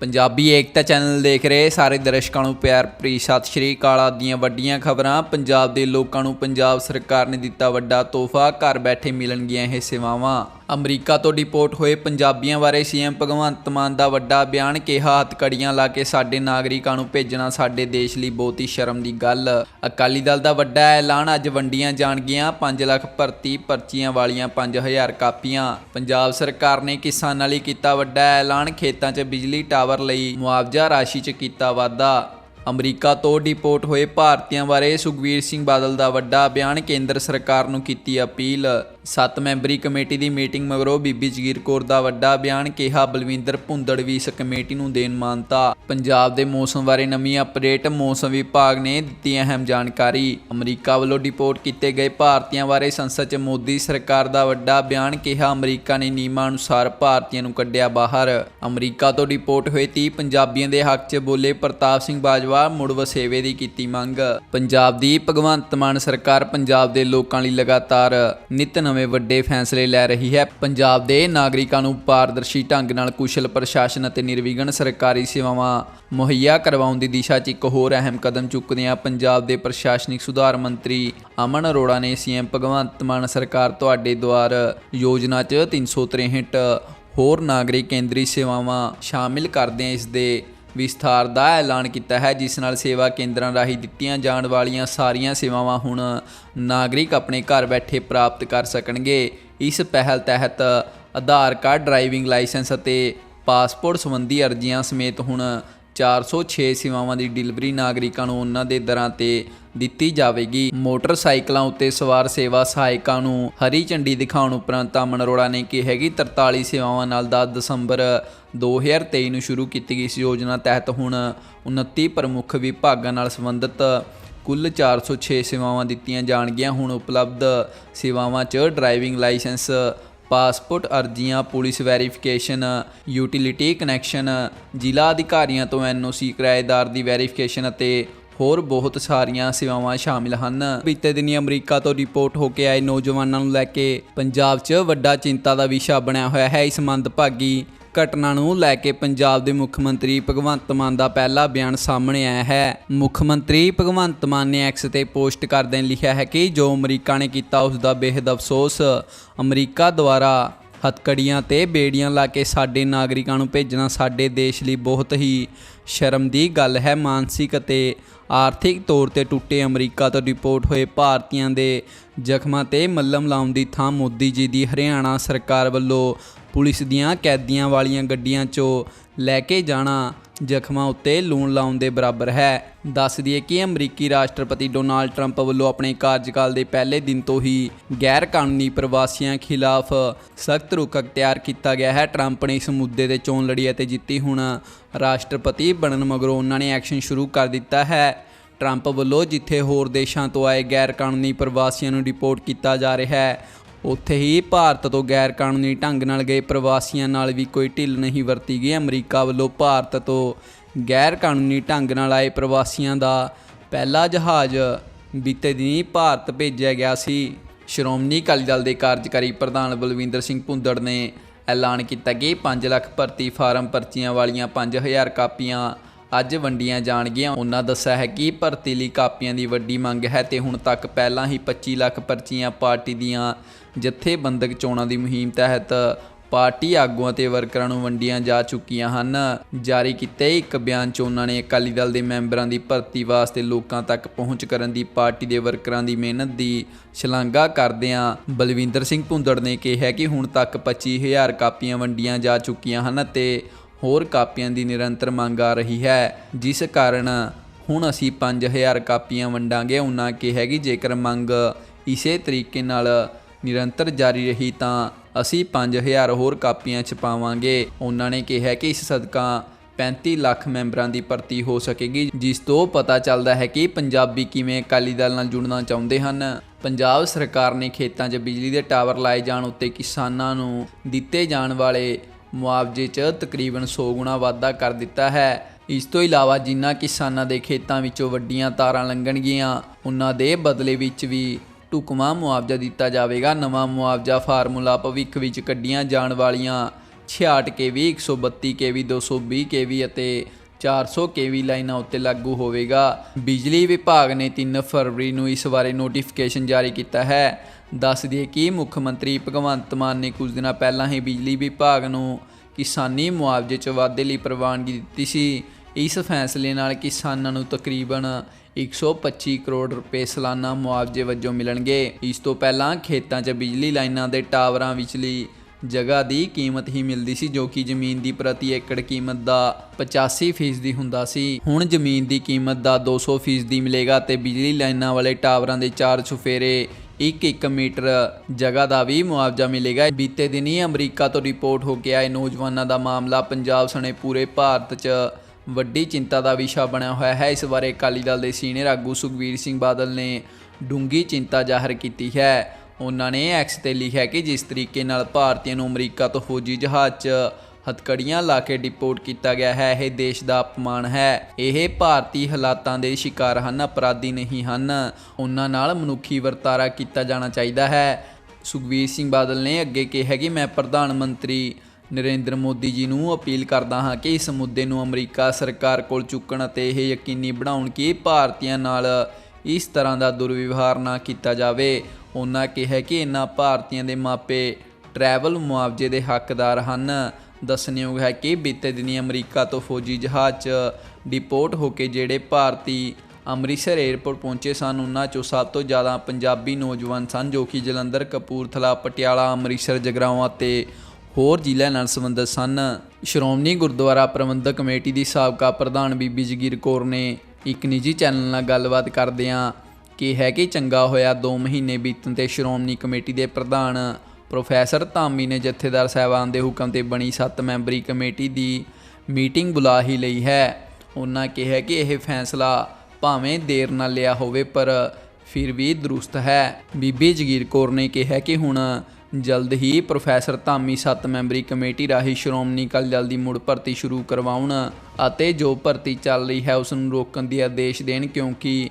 ਪੰਜਾਬੀ ਏਕਤਾ channel ਦੇਖ ਰਹੇ ਸਾਰੇ ਦਰਸ਼ਕਾਂ ਨੂੰ ਪਿਆਰ ਭਰੀ ਸਤਿ ਸ਼੍ਰੀ ਅਕਾਲ ਆਪ ਦੀਆਂ ਵੱਡੀਆਂ ਖਬਰਾਂ। ਪੰਜਾਬ ਦੇ ਲੋਕਾਂ ਨੂੰ ਪੰਜਾਬ ਸਰਕਾਰ ਨੇ ਦਿੱਤਾ ਵੱਡਾ ਤੋਹਫਾ, ਘਰ ਬੈਠੇ ਮਿਲਣਗੀਆਂ ਇਹ ਸੇਵਾਵਾਂ। ਅਮਰੀਕਾ ਤੋਂ ਡਿਪੋਰਟ ਹੋਏ ਪੰਜਾਬੀਆਂ ਬਾਰੇ ਸੀਐਮ ਭਗਵੰਤ ਮਾਨ ਦਾ ਵੱਡਾ ਬਿਆਨ ਕਿਹਾ, ਹੱਥਕੜੀਆਂ ਲਾ ਕੇ ਸਾਡੇ ਨਾਗਰਿਕਾਂ ਨੂੰ ਭੇਜਣਾ ਸਾਡੇ ਦੇਸ਼ ਲਈ ਬਹੁਤ ਹੀ ਸ਼ਰਮ ਦੀ ਗੱਲ। ਅਕਾਲੀ ਦਲ ਦਾ ਵੱਡਾ ਐਲਾਨ ਅੱਜ ਵੰਡੀਆਂ ਜਾਣਗੀਆਂ 5 ਲੱਖ ਭਰਤੀ ਪਰਚੀਆਂ ਵਾਲੀਆਂ 5000 ਕਾਪੀਆਂ। ਪੰਜਾਬ ਸਰਕਾਰ ਨੇ ਕਿਸਾਨਾਂ ਲਈ ਕੀਤਾ ਵੱਡਾ ਐਲਾਨ, ਖੇਤਾਂ 'ਚ ਬਿਜਲੀ ਟਾਵਰ ਲਈ ਮੁਆਵਜ਼ਾ ਰਾਸ਼ੀ 'ਚ ਕੀਤਾ ਵਾਧਾ। ਅਮਰੀਕਾ ਤੋਂ ਡਿਪੋਰਟ ਹੋਏ ਭਾਰਤੀਆਂ ਬਾਰੇ ਸੁਖਵੀਰ ਸਿੰਘ ਬਾਦਲ ਦਾ ਵੱਡਾ ਬਿਆਨ ਕੇਂਦਰ ਸਰਕਾਰ ਨੂੰ ਕੀਤੀ ਅਪੀਲ। ਸੱਤ ਮੈਂਬਰੀ ਕਮੇਟੀ ਦੀ ਮੀਟਿੰਗ ਮਗਰੋਂ ਬੀਬੀ ਜਗੀਰ ਕੌਰ ਦਾ ਵੱਡਾ ਬਿਆਨ ਕਿਹਾ, ਬਲਵਿੰਦਰ ਭੁੰਦੜ ਵੀ ਇਸ ਕਮੇਟੀ ਨੂੰ ਦੇਣ ਮਾਨਤਾ। ਪੰਜਾਬ ਦੇ ਮੌਸਮ ਬਾਰੇ ਨਵੀਂ ਅਪਡੇਟ ਮੌਸਮ ਵਿਭਾਗ ਨੇ ਦਿੱਤੀ ਅਹਿਮ ਜਾਣਕਾਰੀ। ਅਮਰੀਕਾ ਵੱਲੋਂ ਡਿਪੋਰਟ ਕੀਤੇ ਗਏ ਭਾਰਤੀਆਂ ਬਾਰੇ ਸੰਸਦ 'ਚ ਮੋਦੀ ਸਰਕਾਰ ਦਾ ਵੱਡਾ ਬਿਆਨ ਕਿਹਾ, ਅਮਰੀਕਾ ਨੇ ਨਿਯਮਾਂ ਅਨੁਸਾਰ ਭਾਰਤੀਆਂ ਨੂੰ ਕੱਢਿਆ ਬਾਹਰ। ਅਮਰੀਕਾ ਤੋਂ ਡਿਪੋਰਟ ਹੋਏ 30 ਪੰਜਾਬੀਆਂ ਦੇ ਹੱਕ 'ਚ ਬੋਲੇ ਪ੍ਰਤਾਪ ਸਿੰਘ ਬਾਜਵਾ ਮੁੜ ਵਸੇਵੇ ਦੀ ਕੀਤੀ ਮੰਗ। ਪੰਜਾਬ ਦੀ ਭਗਵੰਤ ਮਾਨ ਸਰਕਾਰ ਪੰਜਾਬ ਦੇ ਲੋਕਾਂ ਲਈ ਲਗਾਤਾਰ ਨਿਤ ਨਵੇਂ ਵੱਡੇ ਫੈਸਲੇ ਲੈ ਰਹੀ ਹੈ। ਪੰਜਾਬ ਦੇ ਨਾਗਰਿਕਾਂ ਨੂੰ ਪਾਰਦਰਸ਼ੀ ਢੰਗ ਨਾਲ ਕੁਸ਼ਲ ਪ੍ਰਸ਼ਾਸਨ ਅਤੇ ਨਿਰਵਿਘਨ ਸਰਕਾਰੀ ਸੇਵਾਵਾਂ ਮੁਹੱਈਆ ਕਰਵਾਉਣ ਦੀ ਦਿਸ਼ਾ 'ਚ ਇੱਕ ਹੋਰ ਅਹਿਮ ਕਦਮ ਚੁੱਕਦਿਆਂ ਪੰਜਾਬ ਦੇ ਪ੍ਰਸ਼ਾਸਨਿਕ ਸੁਧਾਰ ਮੰਤਰੀ ਅਮਨ ਅਰੋੜਾ ਨੇ ਸੀਐਮ ਭਗਵੰਤ ਮਾਨ ਸਰਕਾਰ ਤੁਹਾਡੇ ਦੁਆਰ ਯੋਜਨਾ 'ਚ 363 ਹੋਰ ਨਾਗਰਿਕ ਕੇਂਦਰੀ ਸੇਵਾਵਾਂ ਸ਼ਾਮਿਲ ਕਰਦਿਆਂ ਇਸ ਦੇ ਵਿਸਥਾਰ ਦਾ ਐਲਾਨ ਕੀਤਾ ਹੈ, ਜਿਸ ਨਾਲ ਸੇਵਾ ਕੇਂਦਰਾਂ ਰਾਹੀਂ ਦਿੱਤੀਆਂ ਜਾਣ ਵਾਲੀਆਂ ਸਾਰੀਆਂ ਸੇਵਾਵਾਂ ਹੁਣ ਨਾਗਰਿਕ ਆਪਣੇ ਘਰ ਬੈਠੇ ਪ੍ਰਾਪਤ ਕਰ ਸਕਣਗੇ। ਇਸ ਪਹਿਲ ਤਹਿਤ ਆਧਾਰ ਕਾਰਡ, ਡਰਾਈਵਿੰਗ ਲਾਇਸੈਂਸ ਅਤੇ ਪਾਸਪੋਰਟ ਸੰਬੰਧੀ ਅਰਜ਼ੀਆਂ ਸਮੇਤ ਹੁਣ 406 ਸੇਵਾਵਾਂ ਦੀ ਡਿਲੀਵਰੀ ਨਾਗਰਿਕਾਂ ਨੂੰ ਉਹਨਾਂ ਦੇ ਦਰਾਂ ਤੇ ਦਿੱਤੀ ਜਾਵੇਗੀ। ਮੋਟਰਸਾਈਕਲਾਂ ਉੱਤੇ ਸਵਾਰ ਸੇਵਾ ਸਹਾਇਕਾਂ ਨੂੰ ਹਰੀ ਝੰਡੀ ਦਿਖਾਉਣ ਉਪਰੰਤ ਅਮਨ ਅਰੋੜਾ ਨੇ ਕਿਹਾ ਕਿ 43 ਸੇਵਾਵਾਂ ਨਾਲ 10 ਦਸੰਬਰ 2023 ਨੂੰ ਸ਼ੁਰੂ ਕੀਤੀ ਗਈ ਇਸ ਯੋਜਨਾ ਤਹਿਤ ਹੁਣ 29 ਪ੍ਰਮੁੱਖ ਵਿਭਾਗਾਂ ਨਾਲ ਸੰਬੰਧਿਤ ਕੁੱਲ 406 ਸੇਵਾਵਾਂ ਦਿੱਤੀਆਂ ਜਾਣਗੀਆਂ। ਹੁਣ ਉਪਲਬਧ ਸੇਵਾਵਾਂ 'ਚ ਡਰਾਈਵਿੰਗ ਲਾਇਸੈਂਸ ਪਾਸਪੋਰਟ ਅਰਜ਼ੀਆਂ, ਪੁਲਿਸ ਵੈਰੀਫਿਕੇਸ਼ਨ, ਯੂਟਿਲਿਟੀ ਕਨੈਕਸ਼ਨ, ਜ਼ਿਲ੍ਹਾ ਅਧਿਕਾਰੀਆਂ ਤੋਂ ਐਨਓਸੀ ਕਿਰਾਏਦਾਰ ਦੀ ਵੈਰੀਫਿਕੇਸ਼ਨ ਅਤੇ ਹੋਰ ਬਹੁਤ ਸਾਰੀਆਂ ਸੇਵਾਵਾਂ ਸ਼ਾਮਿਲ ਹਨ। ਬੀਤੇ ਦਿਨੀ ਅਮਰੀਕਾ ਤੋਂ ਰਿਪੋਰਟ ਹੋ ਕੇ ਆਏ ਨੌਜਵਾਨਾਂ ਨੂੰ ਲੈ ਕੇ ਪੰਜਾਬ 'ਚ ਵੱਡਾ ਚਿੰਤਾ ਦਾ ਵਿਸ਼ਾ ਬਣਿਆ ਹੋਇਆ ਹੈ। ਇਸ ਮੰਦਭਾਗੀ ਘਟਨਾ ਨੂੰ ਲੈ ਕੇ ਪੰਜਾਬ ਦੇ ਮੁੱਖ ਮੰਤਰੀ ਭਗਵੰਤ ਮਾਨ ਦਾ ਪਹਿਲਾ ਬਿਆਨ ਸਾਹਮਣੇ ਆਇਆ ਹੈ। ਮੁੱਖ ਮੰਤਰੀ ਭਗਵੰਤ ਮਾਨ ਨੇ ਐਕਸ ਤੇ ਪੋਸਟ ਕਰਦਿਆਂ ਲਿਖਿਆ ਹੈ ਕਿ ਜੋ ਅਮਰੀਕਾ ਨੇ ਕੀਤਾ ਉਸ ਦਾ ਬੇहद ਅਫਸੋਸ। ਅਮਰੀਕਾ ਦੁਆਰਾ ਹੱਥਕੜੀਆਂ ਤੇ ਬੇੜੀਆਂ ਲਾ ਕੇ ਸਾਡੇ ਨਾਗਰਿਕਾਂ ਨੂੰ ਭੇਜਣਾ ਸਾਡੇ ਦੇਸ਼ ਲਈ ਬਹੁਤ ਹੀ ਸ਼ਰਮ ਦੀ ਗੱਲ ਹੈ। ਮਾਨਸਿਕ ਅਤੇ ਆਰਥਿਕ ਤੌਰ ਤੇ ਟੁੱਟੇ ਅਮਰੀਕਾ ਤੋਂ ਰਿਪੋਰਟ ਹੋਏ ਭਾਰਤੀਆਂ ਦੇ ਜ਼ਖਮਾਂ ਤੇ ਮੱਲਮ ਲਾਉਣ ਦੀ ਥਾਂ ਮੋਦੀ ਜੀ ਦੀ ਹਰਿਆਣਾ ਸਰਕਾਰ ਵੱਲੋਂ ਪੁਲਿਸ ਦੀਆਂ ਕੈਦੀਆਂ ਵਾਲੀਆਂ ਗੱਡੀਆਂ 'ਚੋਂ ਲੈ ਕੇ ਜਾਣਾ ਜ਼ਖਮਾਂ ਉੱਤੇ ਲੂਣ ਲਾਉਣ ਦੇ ਬਰਾਬਰ ਹੈ। ਦੱਸ ਦਈਏ ਕਿ ਅਮਰੀਕੀ ਰਾਸ਼ਟਰਪਤੀ ਡੋਨਾਲਡ ਟਰੰਪ ਵੱਲੋਂ ਆਪਣੇ ਕਾਰਜਕਾਲ ਦੇ ਪਹਿਲੇ ਦਿਨ ਤੋਂ ਹੀ ਗੈਰ ਕਾਨੂੰਨੀ ਪ੍ਰਵਾਸੀਆਂ ਖਿਲਾਫ ਸਖਤ ਰੁਖ ਅਖਤਿਆਰ ਕੀਤਾ ਗਿਆ ਹੈ। ਟਰੰਪ ਨੇ ਇਸ ਮੁੱਦੇ ਤੇ ਚੋਣ ਲੜੀ ਅਤੇ ਜਿੱਤੀ ਹੁਣ ਰਾਸ਼ਟਰਪਤੀ ਬਣਨ ਮਗਰੋਂ ਉਹਨਾਂ ਨੇ ਐਕਸ਼ਨ ਸ਼ੁਰੂ ਕਰ ਦਿੱਤਾ ਹੈ। ਟਰੰਪ ਵੱਲੋਂ ਜਿੱਥੇ ਹੋਰ ਦੇਸ਼ਾਂ ਤੋਂ ਆਏ ਗੈਰ ਕਾਨੂੰਨੀ ਪ੍ਰਵਾਸੀਆਂ ਨੂੰ ਰਿਪੋਰਟ ਕੀਤਾ ਜਾ ਰਿਹਾ ਹੈ ਉੱਥੇ ਹੀ ਭਾਰਤ ਤੋਂ ਗੈਰ ਕਾਨੂੰਨੀ ਢੰਗ ਨਾਲ ਗਏ ਪ੍ਰਵਾਸੀਆਂ ਨਾਲ ਵੀ ਕੋਈ ਢਿੱਲ ਨਹੀਂ ਵਰਤੀ ਗਈ। ਅਮਰੀਕਾ ਵੱਲੋਂ ਭਾਰਤ ਤੋਂ ਗੈਰ ਕਾਨੂੰਨੀ ਢੰਗ ਨਾਲ ਆਏ ਪ੍ਰਵਾਸੀਆਂ ਦਾ ਪਹਿਲਾ ਜਹਾਜ਼ ਬੀਤੇ ਦਿਨੀ ਭਾਰਤ ਭੇਜਿਆ ਗਿਆ ਸੀ। ਸ਼੍ਰੋਮਣੀ ਅਕਾਲੀ ਦਲ ਦੇ ਕਾਰਜਕਾਰੀ ਪ੍ਰਧਾਨ ਬਲਵਿੰਦਰ ਸਿੰਘ ਭੁੰਦੜ ਨੇ ਐਲਾਨ ਕੀਤਾ ਕਿ 5 ਲੱਖ ਭਰਤੀ ਫਾਰਮ ਪਰਚੀਆਂ ਵਾਲੀਆਂ 5000 ਕਾਪੀਆਂ ਅੱਜ ਵੰਡੀਆਂ ਜਾਣਗੀਆਂ। ਉਹਨਾਂ ਦੱਸਿਆ ਹੈ ਕਿ ਭਰਤੀ ਲਈ ਕਾਪੀਆਂ ਦੀ ਵੱਡੀ ਮੰਗ ਹੈ ਤੇ ਹੁਣ ਤੱਕ ਪਹਿਲਾਂ ਹੀ 25 ਲੱਖ ਪਰਚੀਆਂ ਪਾਰਟੀ ਦੀਆਂ ਜਥੇਬੰਦਕ ਚੋਣਾਂ ਦੀ ਮੁਹਿੰਮ ਤਹਿਤ ਪਾਰਟੀ ਆਗੂਆਂ ਤੇ ਵਰਕਰਾਂ ਨੂੰ ਵੰਡੀਆਂ ਜਾ ਚੁੱਕੀਆਂ ਹਨ। ਜਾਰੀ ਕੀਤੇ ਇੱਕ ਬਿਆਨ 'ਚ ਉਹਨਾਂ ਨੇ ਅਕਾਲੀ ਦਲ ਦੇ ਮੈਂਬਰਾਂ ਦੀ ਭਰਤੀ ਵਾਸਤੇ ਲੋਕਾਂ ਤੱਕ ਪਹੁੰਚ ਕਰਨ ਦੀ, ਪਾਰਟੀ ਦੇ ਵਰਕਰਾਂ ਦੀ ਮਿਹਨਤ ਦੀ ਸ਼ਲਾਘਾ ਕਰਦਿਆਂ ਬਲਵਿੰਦਰ ਸਿੰਘ ਭੁੰਦੜ ਨੇ ਕਿਹਾ ਕਿ ਹੁਣ ਤੱਕ 25000 ਕਾਪੀਆਂ ਵੰਡੀਆਂ ਜਾ ਚੁੱਕੀਆਂ ਹਨ ਤੇ ਹੋਰ ਕਾਪੀਆਂ ਦੀ ਨਿਰੰਤਰ ਮੰਗ ਆ ਰਹੀ ਹੈ, ਜਿਸ ਕਾਰਨ ਹੁਣ ਅਸੀਂ 5000 ਕਾਪੀਆਂ ਵੰਡਾਂਗੇ, ਉਹਨਾਂ ਕਿਹਾ ਕਿ ਜੇਕਰ ਮੰਗ ਇਸੇ ਤਰੀਕੇ ਨਾਲ ਨਿਰੰਤਰ ਜਾਰੀ ਰਹੀ ਤਾਂ ਅਸੀਂ 5000 ਹੋਰ ਕਾਪੀਆਂ ਛਪਾਵਾਂਗੇ। ਉਹਨਾਂ ਨੇ ਕਿਹਾ ਕਿ ਇਸ ਸਦਕਾ 35 ਲੱਖ ਮੈਂਬਰਾਂ ਦੀ ਭਰਤੀ ਹੋ ਸਕੇਗੀ, ਜਿਸ ਤੋਂ ਪਤਾ ਚੱਲਦਾ ਹੈ ਕਿ ਪੰਜਾਬੀ ਕਿਵੇਂ ਅਕਾਲੀ ਦਲ ਨਾਲ ਜੁੜਨਾ ਚਾਹੁੰਦੇ ਹਨ। ਪੰਜਾਬ ਸਰਕਾਰ ਨੇ ਖੇਤਾਂ 'ਚ ਬਿਜਲੀ ਦੇ ਟਾਵਰ ਲਾਏ ਜਾਣ ਉੱਤੇ ਕਿਸਾਨਾਂ ਨੂੰ ਦਿੱਤੇ ਜਾਣ ਵਾਲੇ ਮੁਆਵਜ਼ੇ 'ਚ ਤਕਰੀਬਨ 100 ਗੁਣਾ ਵਾਧਾ ਕਰ ਦਿੱਤਾ ਹੈ। ਇਸ ਤੋਂ ਇਲਾਵਾ ਜਿਨ੍ਹਾਂ ਕਿਸਾਨਾਂ ਦੇ ਖੇਤਾਂ ਵਿੱਚੋਂ ਵੱਡੀਆਂ ਤਾਰਾਂ ਲੰਘਣਗੀਆਂ, ਉਹਨਾਂ ਦੇ ਬਦਲੇ ਵਿੱਚ ਵੀ ਢੁਕਵਾਂ ਮੁਆਵਜ਼ਾ ਦਿੱਤਾ ਜਾਵੇਗਾ। ਨਵਾਂ ਮੁਆਵਜ਼ਾ ਫਾਰਮੂਲਾ ਭਵਿੱਖ ਵਿੱਚ ਕੱਢੀਆਂ ਜਾਣ ਵਾਲੀਆਂ 66 kV 132 kV 220 kV ਅਤੇ 400 kV ਲਾਈਨਾਂ ਉੱਤੇ ਲਾਗੂ ਹੋਵੇਗਾ। ਬਿਜਲੀ ਵਿਭਾਗ ਨੇ 3 ਫਰਵਰੀ ਨੂੰ ਇਸ ਬਾਰੇ ਨੋਟੀਫਿਕੇਸ਼ਨ ਜਾਰੀ ਕੀਤਾ ਹੈ। ਦੱਸ ਦਈਏ ਕਿ ਮੁੱਖ ਮੰਤਰੀ ਭਗਵੰਤ ਮਾਨ ਨੇ ਕੁਝ ਦਿਨਾਂ ਪਹਿਲਾਂ ਹੀ ਬਿਜਲੀ ਵਿਭਾਗ ਨੂੰ ਕਿਸਾਨੀ ਮੁਆਵਜ਼ੇ 'ਚ ਵਾਧੇ ਲਈ ਪ੍ਰਵਾਨਗੀ ਦਿੱਤੀ ਸੀ। ਇਸ ਫੈਸਲੇ ਨਾਲ ਕਿਸਾਨਾਂ ਨੂੰ ਤਕਰੀਬਨ 125 ਕਰੋੜ ਰੁਪਏ ਸਾਲਾਨਾ ਮੁਆਵਜ਼ੇ ਵਜੋਂ ਮਿਲਣਗੇ। ਇਸ ਤੋਂ ਪਹਿਲਾਂ ਖੇਤਾਂ 'ਚ ਬਿਜਲੀ ਲਾਈਨਾਂ ਦੇ ਟਾਵਰਾਂ ਵਿਚਲੀ ਜਗ੍ਹਾ ਦੀ ਕੀਮਤ ਹੀ ਮਿਲਦੀ ਸੀ, ਜੋ ਕਿ ਜ਼ਮੀਨ ਦੀ ਪ੍ਰਤੀ ਏਕੜ ਕੀਮਤ ਦਾ 85% ਦੀ ਹੁੰਦਾ ਸੀ। ਹੁਣ ਜ਼ਮੀਨ ਦੀ ਕੀਮਤ ਦਾ 200% ਦੀ ਮਿਲੇਗਾ ਤੇ ਬਿਜਲੀ ਲਾਈਨਾਂ ਵਾਲੇ ਟਾਵਰਾਂ ਦੇ ਚਾਰ ਚੁਫੇਰੇ 1-1 ਮੀਟਰ ਜਗ੍ਹਾ ਦਾ ਵੀ ਮੁਆਵਜ਼ਾ ਮਿਲੇਗਾ। ਬੀਤੇ ਦਿਨੀ ਅਮਰੀਕਾ ਤੋਂ ਰਿਪੋਰਟ ਹੋ ਕੇ ਆਏ ਨੌਜਵਾਨਾਂ ਦਾ ਮਾਮਲਾ ਪੰਜਾਬ ਸਣੇ ਪੂਰੇ ਭਾਰਤ 'ਚ ਵੱਡੀ ਚਿੰਤਾ ਦਾ ਵਿਸ਼ਾ ਬਣਿਆ ਹੋਇਆ ਹੈ। ਇਸ ਬਾਰੇ ਅਕਾਲੀ ਦਲ ਦੇ ਸੀਨੀਅਰ ਆਗੂ ਸੁਖਬੀਰ ਸਿੰਘ ਬਾਦਲ ਨੇ ਡੂੰਗੀ ਚਿੰਤਾ ਜ਼ਾਹਰ ਕੀਤੀ ਹੈ। ਉਹਨਾਂ ਨੇ ਐਕਸ ਤੇ ਲਿਖਿਆ ਕਿ ਜਿਸ ਤਰੀਕੇ ਨਾਲ ਭਾਰਤੀਆਂ ਨੂੰ ਅਮਰੀਕਾ ਤੋਂ ਫੌਜੀ ਜਹਾਜ਼ 'ਚ ਹਥਕੜੀਆਂ ਲਾ ਕੇ ਡਿਪੋਰਟ ਕੀਤਾ ਗਿਆ ਹੈ। ਇਹ ਦੇਸ਼ ਦਾ ਅਪਮਾਨ ਹੈ। ਇਹ ਭਾਰਤੀ ਹਾਲਾਤਾਂ ਦੇ ਸ਼ਿਕਾਰ ਹਨ, ਅਪਰਾਧੀ ਨਹੀਂ ਹਨ। ਉਹਨਾਂ ਨਾਲ ਮਨੁੱਖੀ ਵਰਤਾਰਾ ਕੀਤਾ ਜਾਣਾ ਚਾਹੀਦਾ ਹੈ। ਸੁਖਬੀਰ ਸਿੰਘ ਬਾਦਲ ਨੇ ਅੱਗੇ ਕਿਹਾ ਕਿ ਮੈਂ ਪ੍ਰਧਾਨ ਮੰਤਰੀ ਨਰਿੰਦਰ ਮੋਦੀ ਜੀ ਨੂੰ ਅਪੀਲ ਕਰਦਾ ਹਾਂ ਕਿ ਇਸ ਮੁੱਦੇ ਨੂੰ ਅਮਰੀਕਾ ਸਰਕਾਰ ਕੋਲ ਚੁੱਕਣ ਅਤੇ ਇਹ ਯਕੀਨੀ ਬਣਾਉਣ ਕਿ ਭਾਰਤੀਆਂ ਨਾਲ ਇਸ ਤਰ੍ਹਾਂ ਦਾ ਦੁਰਵਿਵਹਾਰ ਨਾ ਕੀਤਾ ਜਾਵੇ। ਉਹਨਾਂ ਕਿਹਾ ਕਿ ਇਨ੍ਹਾਂ ਭਾਰਤੀਆਂ ਦੇ ਮਾਪੇ ਟਰੈਵਲ ਮੁਆਵਜ਼ੇ ਦੇ ਹੱਕਦਾਰ ਹਨ। ਦੱਸਣਯੋਗ ਹੈ ਕਿ ਬੀਤੇ ਦਿਨੀ ਅਮਰੀਕਾ ਤੋਂ ਫੌਜੀ ਜਹਾਜ਼ 'ਚ ਡਿਪੋਰਟ ਹੋ ਕੇ ਜਿਹੜੇ ਭਾਰਤੀ ਅੰਮ੍ਰਿਤਸਰ 에ਅਰਪੋਰਟ ਪਹੁੰਚੇ ਸਨ, ਉਹਨਾਂ 'ਚੋਂ ਸਭ ਤੋਂ ਜ਼ਿਆਦਾ ਪੰਜਾਬੀ ਨੌਜਵਾਨ ਸਨ ਜੋ ਕਿ ਜਲੰਧਰ, ਕਪੂਰਥਲਾ, ਪਟਿਆਲਾ, ਅੰਮ੍ਰਿਤਸਰ ਜਗਰਾਵਾਂ ਅਤੇ ਹੋਰ ਜ਼ਿਲ੍ਹਿਆਂ ਨਾਲ ਸੰਬੰਧਿਤ ਸਨ। ਸ਼੍ਰੋਮਣੀ ਗੁਰਦੁਆਰਾ ਪ੍ਰਬੰਧਕ ਕਮੇਟੀ ਦੀ ਸਾਬਕਾ ਪ੍ਰਧਾਨ ਬੀਬੀ ਜਗੀਰ ਕੌਰ ਨੇ ਇੱਕ ਨਿੱਜੀ ਚੈਨਲ ਨਾਲ ਗੱਲਬਾਤ ਕਰਦਿਆਂ ਕਿਹਾ ਕਿ ਚੰਗਾ ਹੋਇਆ 2 ਮਹੀਨੇ ਬੀਤਣ ਤੇ ਸ਼੍ਰੋਮਣੀ ਕਮੇਟੀ ਦੇ ਪ੍ਰਧਾਨ ਪ੍ਰੋਫੈਸਰ ਧਾਮੀ ਨੇ ਜਥੇਦਾਰ ਸਾਹਿਬਾਨ ਦੇ ਹੁਕਮ ਤੇ ਬਣੀ 7 ਮੈਂਬਰੀ ਕਮੇਟੀ ਦੀ ਮੀਟਿੰਗ ਬੁਲਾ ਹੀ ਲਈ ਹੈ। ਉਹਨਾਂ ਕਿਹਾ ਕਿ ਇਹ ਫੈਸਲਾ ਭਾਵੇਂ ਦੇਰ ਨਾਲ ਲਿਆ ਹੋਵੇ, ਪਰ ਫਿਰ ਵੀ ਦਰੁਸਤ ਹੈ। ਬੀਬੀ ਜਗੀਰ ਕੌਰ ਨੇ ਕਿਹਾ ਕਿ ਹੁਣ ਜਲਦ ਹੀ ਪ੍ਰੋਫੈਸਰ ਧਾਮੀ 7 ਮੈਂਬਰੀ ਕਮੇਟੀ ਰਾਹੀਂ ਸ਼੍ਰੋਮਣੀ ਅਕਾਲੀ ਦਲ ਦੀ ਮੁੜ ਭਰਤੀ ਸ਼ੁਰੂ ਕਰਵਾਉਣ ਅਤੇ ਜੋ ਭਰਤੀ ਚੱਲ ਰਹੀ ਹੈ ਉਸ ਨੂੰ ਰੋਕਣ ਦੇ ਆਦੇਸ਼ ਦੇਣ, ਕਿਉਂਕਿ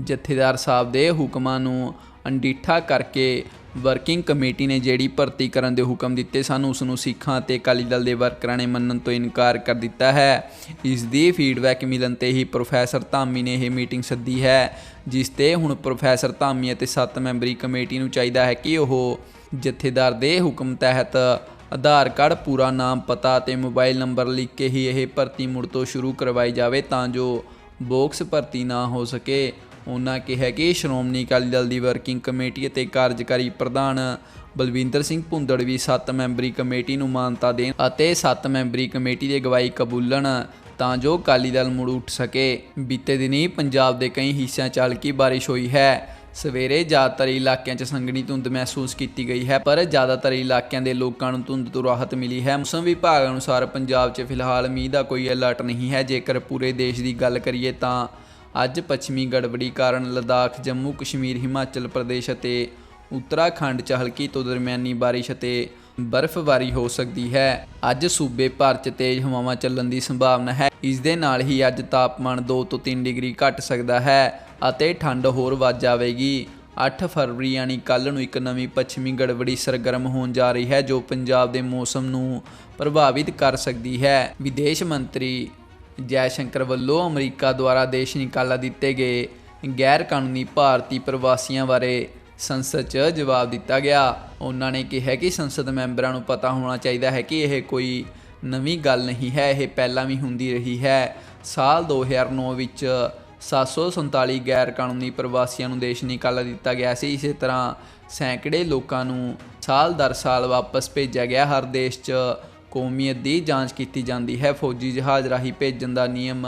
ਜਥੇਦਾਰ ਸਾਹਿਬ ਦੇ ਹੁਕਮਾਂ ਨੂੰ ਅੰਡੀਠਾ ਕਰਕੇ ਵਰਕਿੰਗ ਕਮੇਟੀ ਨੇ ਜਿਹੜੀ ਭਰਤੀ ਕਰਨ ਦੇ ਹੁਕਮ ਦਿੱਤੇ ਸਨ, ਉਸ ਨੂੰ ਸਿੱਖਾਂ ਅਤੇ ਅਕਾਲੀ ਦਲ ਦੇ ਵਰਕਰਾਂ ਨੇ ਮੰਨਣ ਤੋਂ ਇਨਕਾਰ ਕਰ ਦਿੱਤਾ ਹੈ। ਇਸ ਦੀ ਫੀਡਬੈਕ ਮਿਲਣ ਤੇ ਹੀ ਪ੍ਰੋਫੈਸਰ ਧਾਮੀ ਨੇ ਇਹ ਮੀਟਿੰਗ ਸੱਦੀ ਹੈ, ਜਿਸ ਤੇ ਹੁਣ ਪ੍ਰੋਫੈਸਰ ਧਾਮੀ ਅਤੇ 7 ਮੈਂਬਰੀ ਕਮੇਟੀ ਨੂੰ ਚਾਹੀਦਾ ਹੈ ਕਿ ਉਹ ਜਥੇਦਾਰ ਦੇ ਹੁਕਮ ਤਹਿਤ ਆਧਾਰ ਕਾਰਡ, ਪੂਰਾ ਨਾਮ, ਪਤਾ ਅਤੇ ਮੋਬਾਈਲ ਨੰਬਰ ਲਿਖ ਕੇ ਹੀ ਇਹ ਭਰਤੀ ਮੁੜ ਤੋਂ ਸ਼ੁਰੂ ਕਰਵਾਈ ਜਾਵੇ ਤਾਂ ਜੋ ਬੋਕਸ ਭਰਤੀ ਨਾ ਹੋ ਸਕੇ। ਉਹਨਾਂ ਕਿਹਾ ਕਿ ਸ਼੍ਰੋਮਣੀ ਅਕਾਲੀ ਦਲ ਦੀ ਵਰਕਿੰਗ ਕਮੇਟੀ ਅਤੇ ਕਾਰਜਕਾਰੀ ਪ੍ਰਧਾਨ ਬਲਵਿੰਦਰ ਸਿੰਘ ਭੁੰਦੜ ਵੀ 7 ਮੈਂਬਰੀ ਕਮੇਟੀ ਨੂੰ ਮਾਨਤਾ ਦੇਣ ਅਤੇ 7 ਮੈਂਬਰੀ ਕਮੇਟੀ ਦੀ ਅਗਵਾਈ ਕਬੂਲਣ ਤਾਂ ਜੋ ਅਕਾਲੀ ਦਲ ਮੁੜ ਉੱਠ ਸਕੇ। ਬੀਤੇ ਦਿਨੀ ਪੰਜਾਬ ਦੇ ਕਈ ਹਿੱਸਿਆਂ 'ਚ ਹਲਕੀ ਬਾਰਿਸ਼ ਹੋਈ ਹੈ। ਸਵੇਰੇ ਜ਼ਿਆਦਾਤਰ ਇਲਾਕਿਆਂ 'ਚ ਸੰਘਣੀ ਧੁੰਦ ਮਹਿਸੂਸ ਕੀਤੀ ਗਈ ਹੈ, ਪਰ ਜ਼ਿਆਦਾਤਰ ਇਲਾਕਿਆਂ ਦੇ ਲੋਕਾਂ ਨੂੰ ਧੁੰਦ ਤੋਂ ਰਾਹਤ ਮਿਲੀ ਹੈ। ਮੌਸਮ ਵਿਭਾਗ ਅਨੁਸਾਰ ਪੰਜਾਬ 'ਚ ਫਿਲਹਾਲ ਮੀਂਹ ਦਾ ਕੋਈ ਅਲਰਟ ਨਹੀਂ ਹੈ। ਜੇਕਰ ਪੂਰੇ ਦੇਸ਼ ਦੀ ਗੱਲ ਕਰੀਏ ਤਾਂ ਅੱਜ ਪੱਛਮੀ ਗੜਬੜੀ ਕਾਰਨ ਲਦਾਖ, ਜੰਮੂ, ਕਸ਼ਮੀਰ, ਹਿਮਾਚਲ ਪ੍ਰਦੇਸ਼ ਅਤੇ ਉੱਤਰਾਖੰਡ 'ਚ ਹਲਕੀ ਤੋਂ ਦਰਮਿਆਨੀ ਬਾਰਿਸ਼ ਅਤੇ ਬਰਫ਼ਬਾਰੀ ਹੋ ਸਕਦੀ ਹੈ। ਅੱਜ ਸੂਬੇ ਭਰ 'ਚ ਤੇਜ਼ ਹਵਾਵਾਂ ਚੱਲਣ ਦੀ ਸੰਭਾਵਨਾ ਹੈ। ਇਸ ਦੇ ਨਾਲ ਹੀ ਅੱਜ ਤਾਪਮਾਨ 2 ਤੋਂ 3 ਡਿਗਰੀ ਘਟ ਸਕਦਾ ਹੈ ਅਤੇ ਠੰਡ ਹੋਰ ਵੱਧ ਜਾਵੇਗੀ। 8 ਫਰਵਰੀ ਯਾਨੀ ਕੱਲ ਨੂੰ ਇੱਕ ਨਵੀਂ ਪੱਛਮੀ ਗੜਬੜੀ ਸਰਗਰਮ ਹੋਣ ਜਾ ਰਹੀ ਹੈ, ਜੋ ਪੰਜਾਬ ਦੇ ਮੌਸਮ ਨੂੰ ਪ੍ਰਭਾਵਿਤ ਕਰ ਸਕਦੀ ਹੈ। ਵਿਦੇਸ਼ ਮੰਤਰੀ ਜੈ ਸ਼ੰਕਰ ਵੱਲੋਂ ਅਮਰੀਕਾ ਦੁਆਰਾ ਦੇਸ਼ ਨਿਕਾਲਾ ਦਿੱਤੇ ਗਏ ਗੈਰ ਕਾਨੂੰਨੀ ਭਾਰਤੀ ਪ੍ਰਵਾਸੀਆਂ ਬਾਰੇ ਸੰਸਦ 'ਚ ਜਵਾਬ ਦਿੱਤਾ ਗਿਆ। ਉਹਨਾਂ ਨੇ ਕਿਹਾ ਕਿ ਸੰਸਦ ਮੈਂਬਰਾਂ ਨੂੰ ਪਤਾ ਹੋਣਾ ਚਾਹੀਦਾ ਹੈ ਕਿ ਇਹ ਕੋਈ ਨਵੀਂ ਗੱਲ ਨਹੀਂ ਹੈ, ਇਹ ਪਹਿਲਾਂ ਵੀ ਹੁੰਦੀ ਰਹੀ ਹੈ। ਸਾਲ 2009 ਵਿੱਚ 747 ਗੈਰ ਕਾਨੂੰਨੀ ਪ੍ਰਵਾਸੀਆਂ ਨੂੰ ਦੇਸ਼ ਨਿਕਾਲਾ ਦਿੱਤਾ ਗਿਆ ਸੀ। ਇਸੇ ਤਰ੍ਹਾਂ ਸੈਂਕੜੇ ਲੋਕਾਂ ਨੂੰ ਸਾਲ ਦਰ ਸਾਲ ਵਾਪਸ ਭੇਜਿਆ ਗਿਆ। ਹਰ ਦੇਸ਼ 'ਚ ਕੌਮੀਅਤ ਦੀ ਜਾਂਚ ਕੀਤੀ ਜਾਂਦੀ ਹੈ। ਫੌਜੀ ਜਹਾਜ਼ ਰਾਹੀਂ ਭੇਜਣ ਦਾ ਨਿਯਮ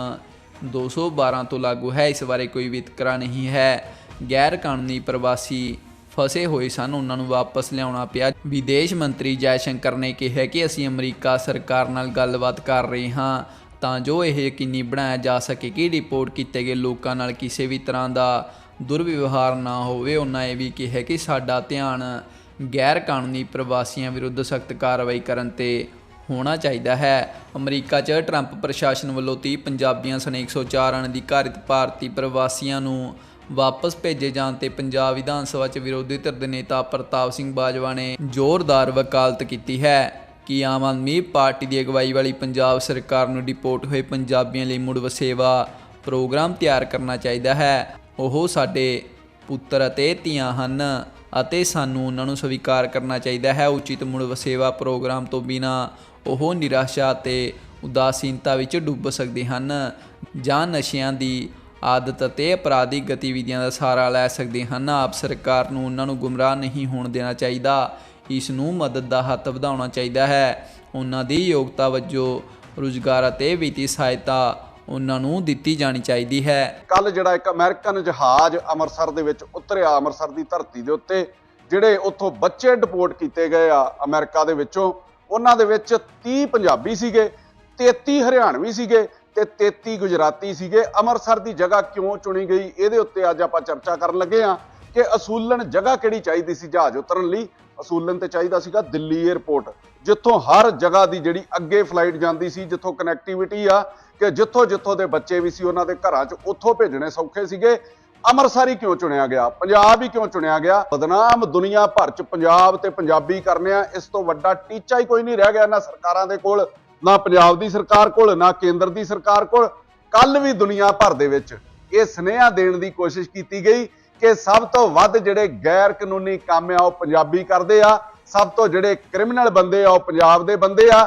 212 ਤੋਂ ਲਾਗੂ ਹੈ। ਇਸ ਬਾਰੇ ਕੋਈ ਵਿਤਕਰਾ ਨਹੀਂ ਹੈ। ਗੈਰ ਕਾਨੂੰਨੀ ਪ੍ਰਵਾਸੀ ਫਸੇ ਹੋਏ ਸਨ। ਉਹਨਾਂ ਨੂੰ ਵਾਪਸ ਲਿਆਉਣਾ ਪਿਆ। ਵਿਦੇਸ਼ ਮੰਤਰੀ ਜੈਸ਼ੰਕਰ ਨੇ ਕਿਹਾ ਕਿ ਅਸੀਂ ਅਮਰੀਕਾ ਸਰਕਾਰ ਨਾਲ ਗੱਲਬਾਤ ਕਰ ਰਹੇ ਹਾਂ, ਤਾਂ ਜੋ ਇਹ ਯਕੀਨੀ ਬਣਾਇਆ ਜਾ ਸਕੇ ਕਿ ਰਿਪੋਰਟ ਕੀਤੇ ਗਏ ਲੋਕਾਂ ਨਾਲ ਕਿਸੇ ਵੀ ਤਰ੍ਹਾਂ ਦਾ ਦੁਰਵਿਵਹਾਰ ਨਾ ਹੋਵੇ। ਉਹਨਾਂ ਇਹ ਵੀ ਕਿਹਾ ਕਿ ਸਾਡਾ ਧਿਆਨ ਗੈਰ ਕਾਨੂੰਨੀ ਪ੍ਰਵਾਸੀਆਂ ਵਿਰੁੱਧ ਸਖਤ ਕਾਰਵਾਈ ਕਰਨ ਤੇ ਹੋਣਾ ਚਾਹੀਦਾ ਹੈ। ਅਮਰੀਕਾ 'ਚ ਟਰੰਪ ਪ੍ਰਸ਼ਾਸਨ ਵੱਲੋਂ 30 ਪੰਜਾਬੀਆਂ ਸਣੇ 104 ਅਣਅਧਿਕਾਰਿਤ ਭਾਰਤੀ ਪ੍ਰਵਾਸੀਆਂ ਨੂੰ ਵਾਪਸ ਭੇਜੇ ਜਾਣ ਤੇ ਪੰਜਾਬ ਵਿਧਾਨ ਸਭਾ 'ਚ ਵਿਰੋਧੀ ਧਿਰ ਦੇ ਨੇਤਾ ਪ੍ਰਤਾਪ ਸਿੰਘ ਬਾਜਵਾ ਨੇ ਜ਼ੋਰਦਾਰ ਵਕਾਲਤ ਕੀਤੀ ਹੈ ਕਿ ਆਮ ਆਦਮੀ ਪਾਰਟੀ ਦੀ ਅਗਵਾਈ ਵਾਲੀ ਪੰਜਾਬ ਸਰਕਾਰ ਨੂੰ ਡਿਪੋਰਟ ਹੋਏ ਪੰਜਾਬੀਆਂ ਲਈ ਮੁੜ ਵਸੇਵਾ ਪ੍ਰੋਗਰਾਮ ਤਿਆਰ ਕਰਨਾ ਚਾਹੀਦਾ ਹੈ। ਉਹ ਸਾਡੇ ਪੁੱਤਰ ਅਤੇ ਧੀਆਂ ਹਨ ਅਤੇ ਸਾਨੂੰ ਉਹਨਾਂ ਨੂੰ ਸਵੀਕਾਰ ਕਰਨਾ ਚਾਹੀਦਾ ਹੈ। ਉਚਿਤ ਮੁੜ ਵਸੇਵਾ ਪ੍ਰੋਗਰਾਮ ਤੋਂ ਬਿਨਾ ਉਹ ਨਿਰਾਸ਼ਾ ਅਤੇ ਉਦਾਸੀਨਤਾ ਵਿੱਚ ਡੁੱਬ ਸਕਦੇ ਹਨ। ਜਾਂ ਨਸ਼ਿਆਂ ਦੀ ਆਦਤ ਅਤੇ ਅਪਰਾਧਿਕ ਗਤੀਵਿਧੀਆਂ ਦਾ ਸਹਾਰਾ ਲੈ ਸਕਦੇ ਹਨ। ਆਪ ਸਰਕਾਰ ਨੂੰ ਉਹਨਾਂ ਨੂੰ ਗੁੰਮਰਾਹ ਨਹੀਂ ਹੋਣ ਦੇਣਾ ਚਾਹੀਦਾ। ਇਸ ਨੂੰ ਮਦਦ ਦਾ ਹੱਥ ਵਧਾਉਣਾ ਚਾਹੀਦਾ ਹੈ। ਉਹਨਾਂ ਦੀ ਯੋਗਤਾ ਵਜੋਂ ਰੁਜ਼ਗਾਰ ਅਤੇ ਵਿੱਤੀ ਸਹਾਇਤਾ ਉਹਨਾਂ ਨੂੰ ਦਿੱਤੀ ਜਾਣੀ ਚਾਹੀਦੀ ਹੈ। ਕੱਲ ਜਿਹੜਾ ਇੱਕ ਅਮਰੀਕਨ ਜਹਾਜ਼ ਅੰਮ੍ਰਿਤਸਰ ਦੇ ਵਿੱਚ ਉਤਰਿਆ, ਅੰਮ੍ਰਿਤਸਰ ਦੀ ਧਰਤੀ ਦੇ ਉੱਤੇ, ਜਿਹੜੇ ਉੱਥੋਂ ਬੱਚੇ ਡਿਪੋਰਟ ਕੀਤੇ ਗਏ ਆ ਅਮਰੀਕਾ ਦੇ ਵਿੱਚੋਂ ਉਹਨਾਂ ਦੇ ਵਿੱਚ 30 ਪੰਜਾਬੀ ਸੀਗੇ 33 ਹਰਿਆਣਵੀ ਸੀਗੇ ਤੇ 33 ਗੁਜਰਾਤੀ ਸੀਗੇ। ਅੰਮ੍ਰਿਤਸਰ ਦੀ ਜਗ੍ਹਾ ਕਿਉਂ ਚੁਣੀ ਗਈ? ਇਹਦੇ ਉੱਤੇ ਅੱਜ ਆਪਾਂ ਚਰਚਾ ਕਰਨ ਲੱਗੇ ਆ ਕਿ ਅਸੂਲਨ ਜਗ੍ਹਾ ਕਿਹੜੀ ਚਾਹੀਦੀ ਸੀ ਜਹਾਜ਼ ਉਤਰਨ ਲਈ? ਅਸੂਲਨ ਤੇ ਚਾਹੀਦਾ ਸੀਗਾ ਦਿੱਲੀ 에ਅਰਪੋਰਟ ਜਿੱਥੋਂ ਹਰ ਜਗ੍ਹਾ ਦੀ ਜਿਹੜੀ ਅੱਗੇ ਫਲਾਈਟ ਜਾਂਦੀ ਸੀ, ਜਿੱਥੋਂ ਕਨੈਕਟੀਵਿਟੀ ਆ, ਕਿ ਜਿੱਥੋਂ ਜਿੱਥੋਂ ਦੇ ਬੱਚੇ ਵੀ ਸੀ ਉਹਨਾਂ ਦੇ ਘਰਾਂ 'ਚ, ਉੱਥੋਂ ਭੇਜਣੇ ਸੌਖੇ ਸੀਗੇ। ਅੰਮ੍ਰਿਤਸਰ ਹੀ ਕਿਉਂ ਚੁਣਿਆ ਗਿਆ? ਪੰਜਾਬ ਹੀ ਕਿਉਂ ਚੁਣਿਆ ਗਿਆ? ਬਦਨਾਮ ਦੁਨੀਆ ਭਰ 'ਚ ਪੰਜਾਬ ਤੇ ਪੰਜਾਬੀ ਕਰਨੇ ਆ, ਇਸ ਤੋਂ ਵੱਡਾ ਟੀਚਾ ਹੀ ਕੋਈ ਨਹੀਂ ਰਹਿ ਗਿਆ ਨਾ ਸਰਕਾਰਾਂ ਦੇ ਕੋਲ, ਨਾ ਪੰਜਾਬ ਦੀ ਸਰਕਾਰ ਕੋਲ, ਨਾ ਕੇਂਦਰ ਦੀ ਸਰਕਾਰ ਕੋਲ। ਕੱਲ ਵੀ ਦੁਨੀਆ ਭਰ ਦੇ ਵਿੱਚ ਇਹ ਸੁਨੇਹਾ ਦੇਣ ਦੀ ਕੋਸ਼ਿਸ਼ ਕੀਤੀ ਗਈ ਕਿ ਸਭ ਤੋਂ ਵੱਧ ਜਿਹੜੇ ਗੈਰ ਕਾਨੂੰਨੀ ਕੰਮ ਆ, ਉਹ ਪੰਜਾਬੀ ਕਰਦੇ ਆ। ਸਭ ਤੋਂ ਜਿਹੜੇ ਕ੍ਰਿਮੀਨਲ ਬੰਦੇ ਆ, ਉਹ ਪੰਜਾਬ ਦੇ ਬੰਦੇ ਆ।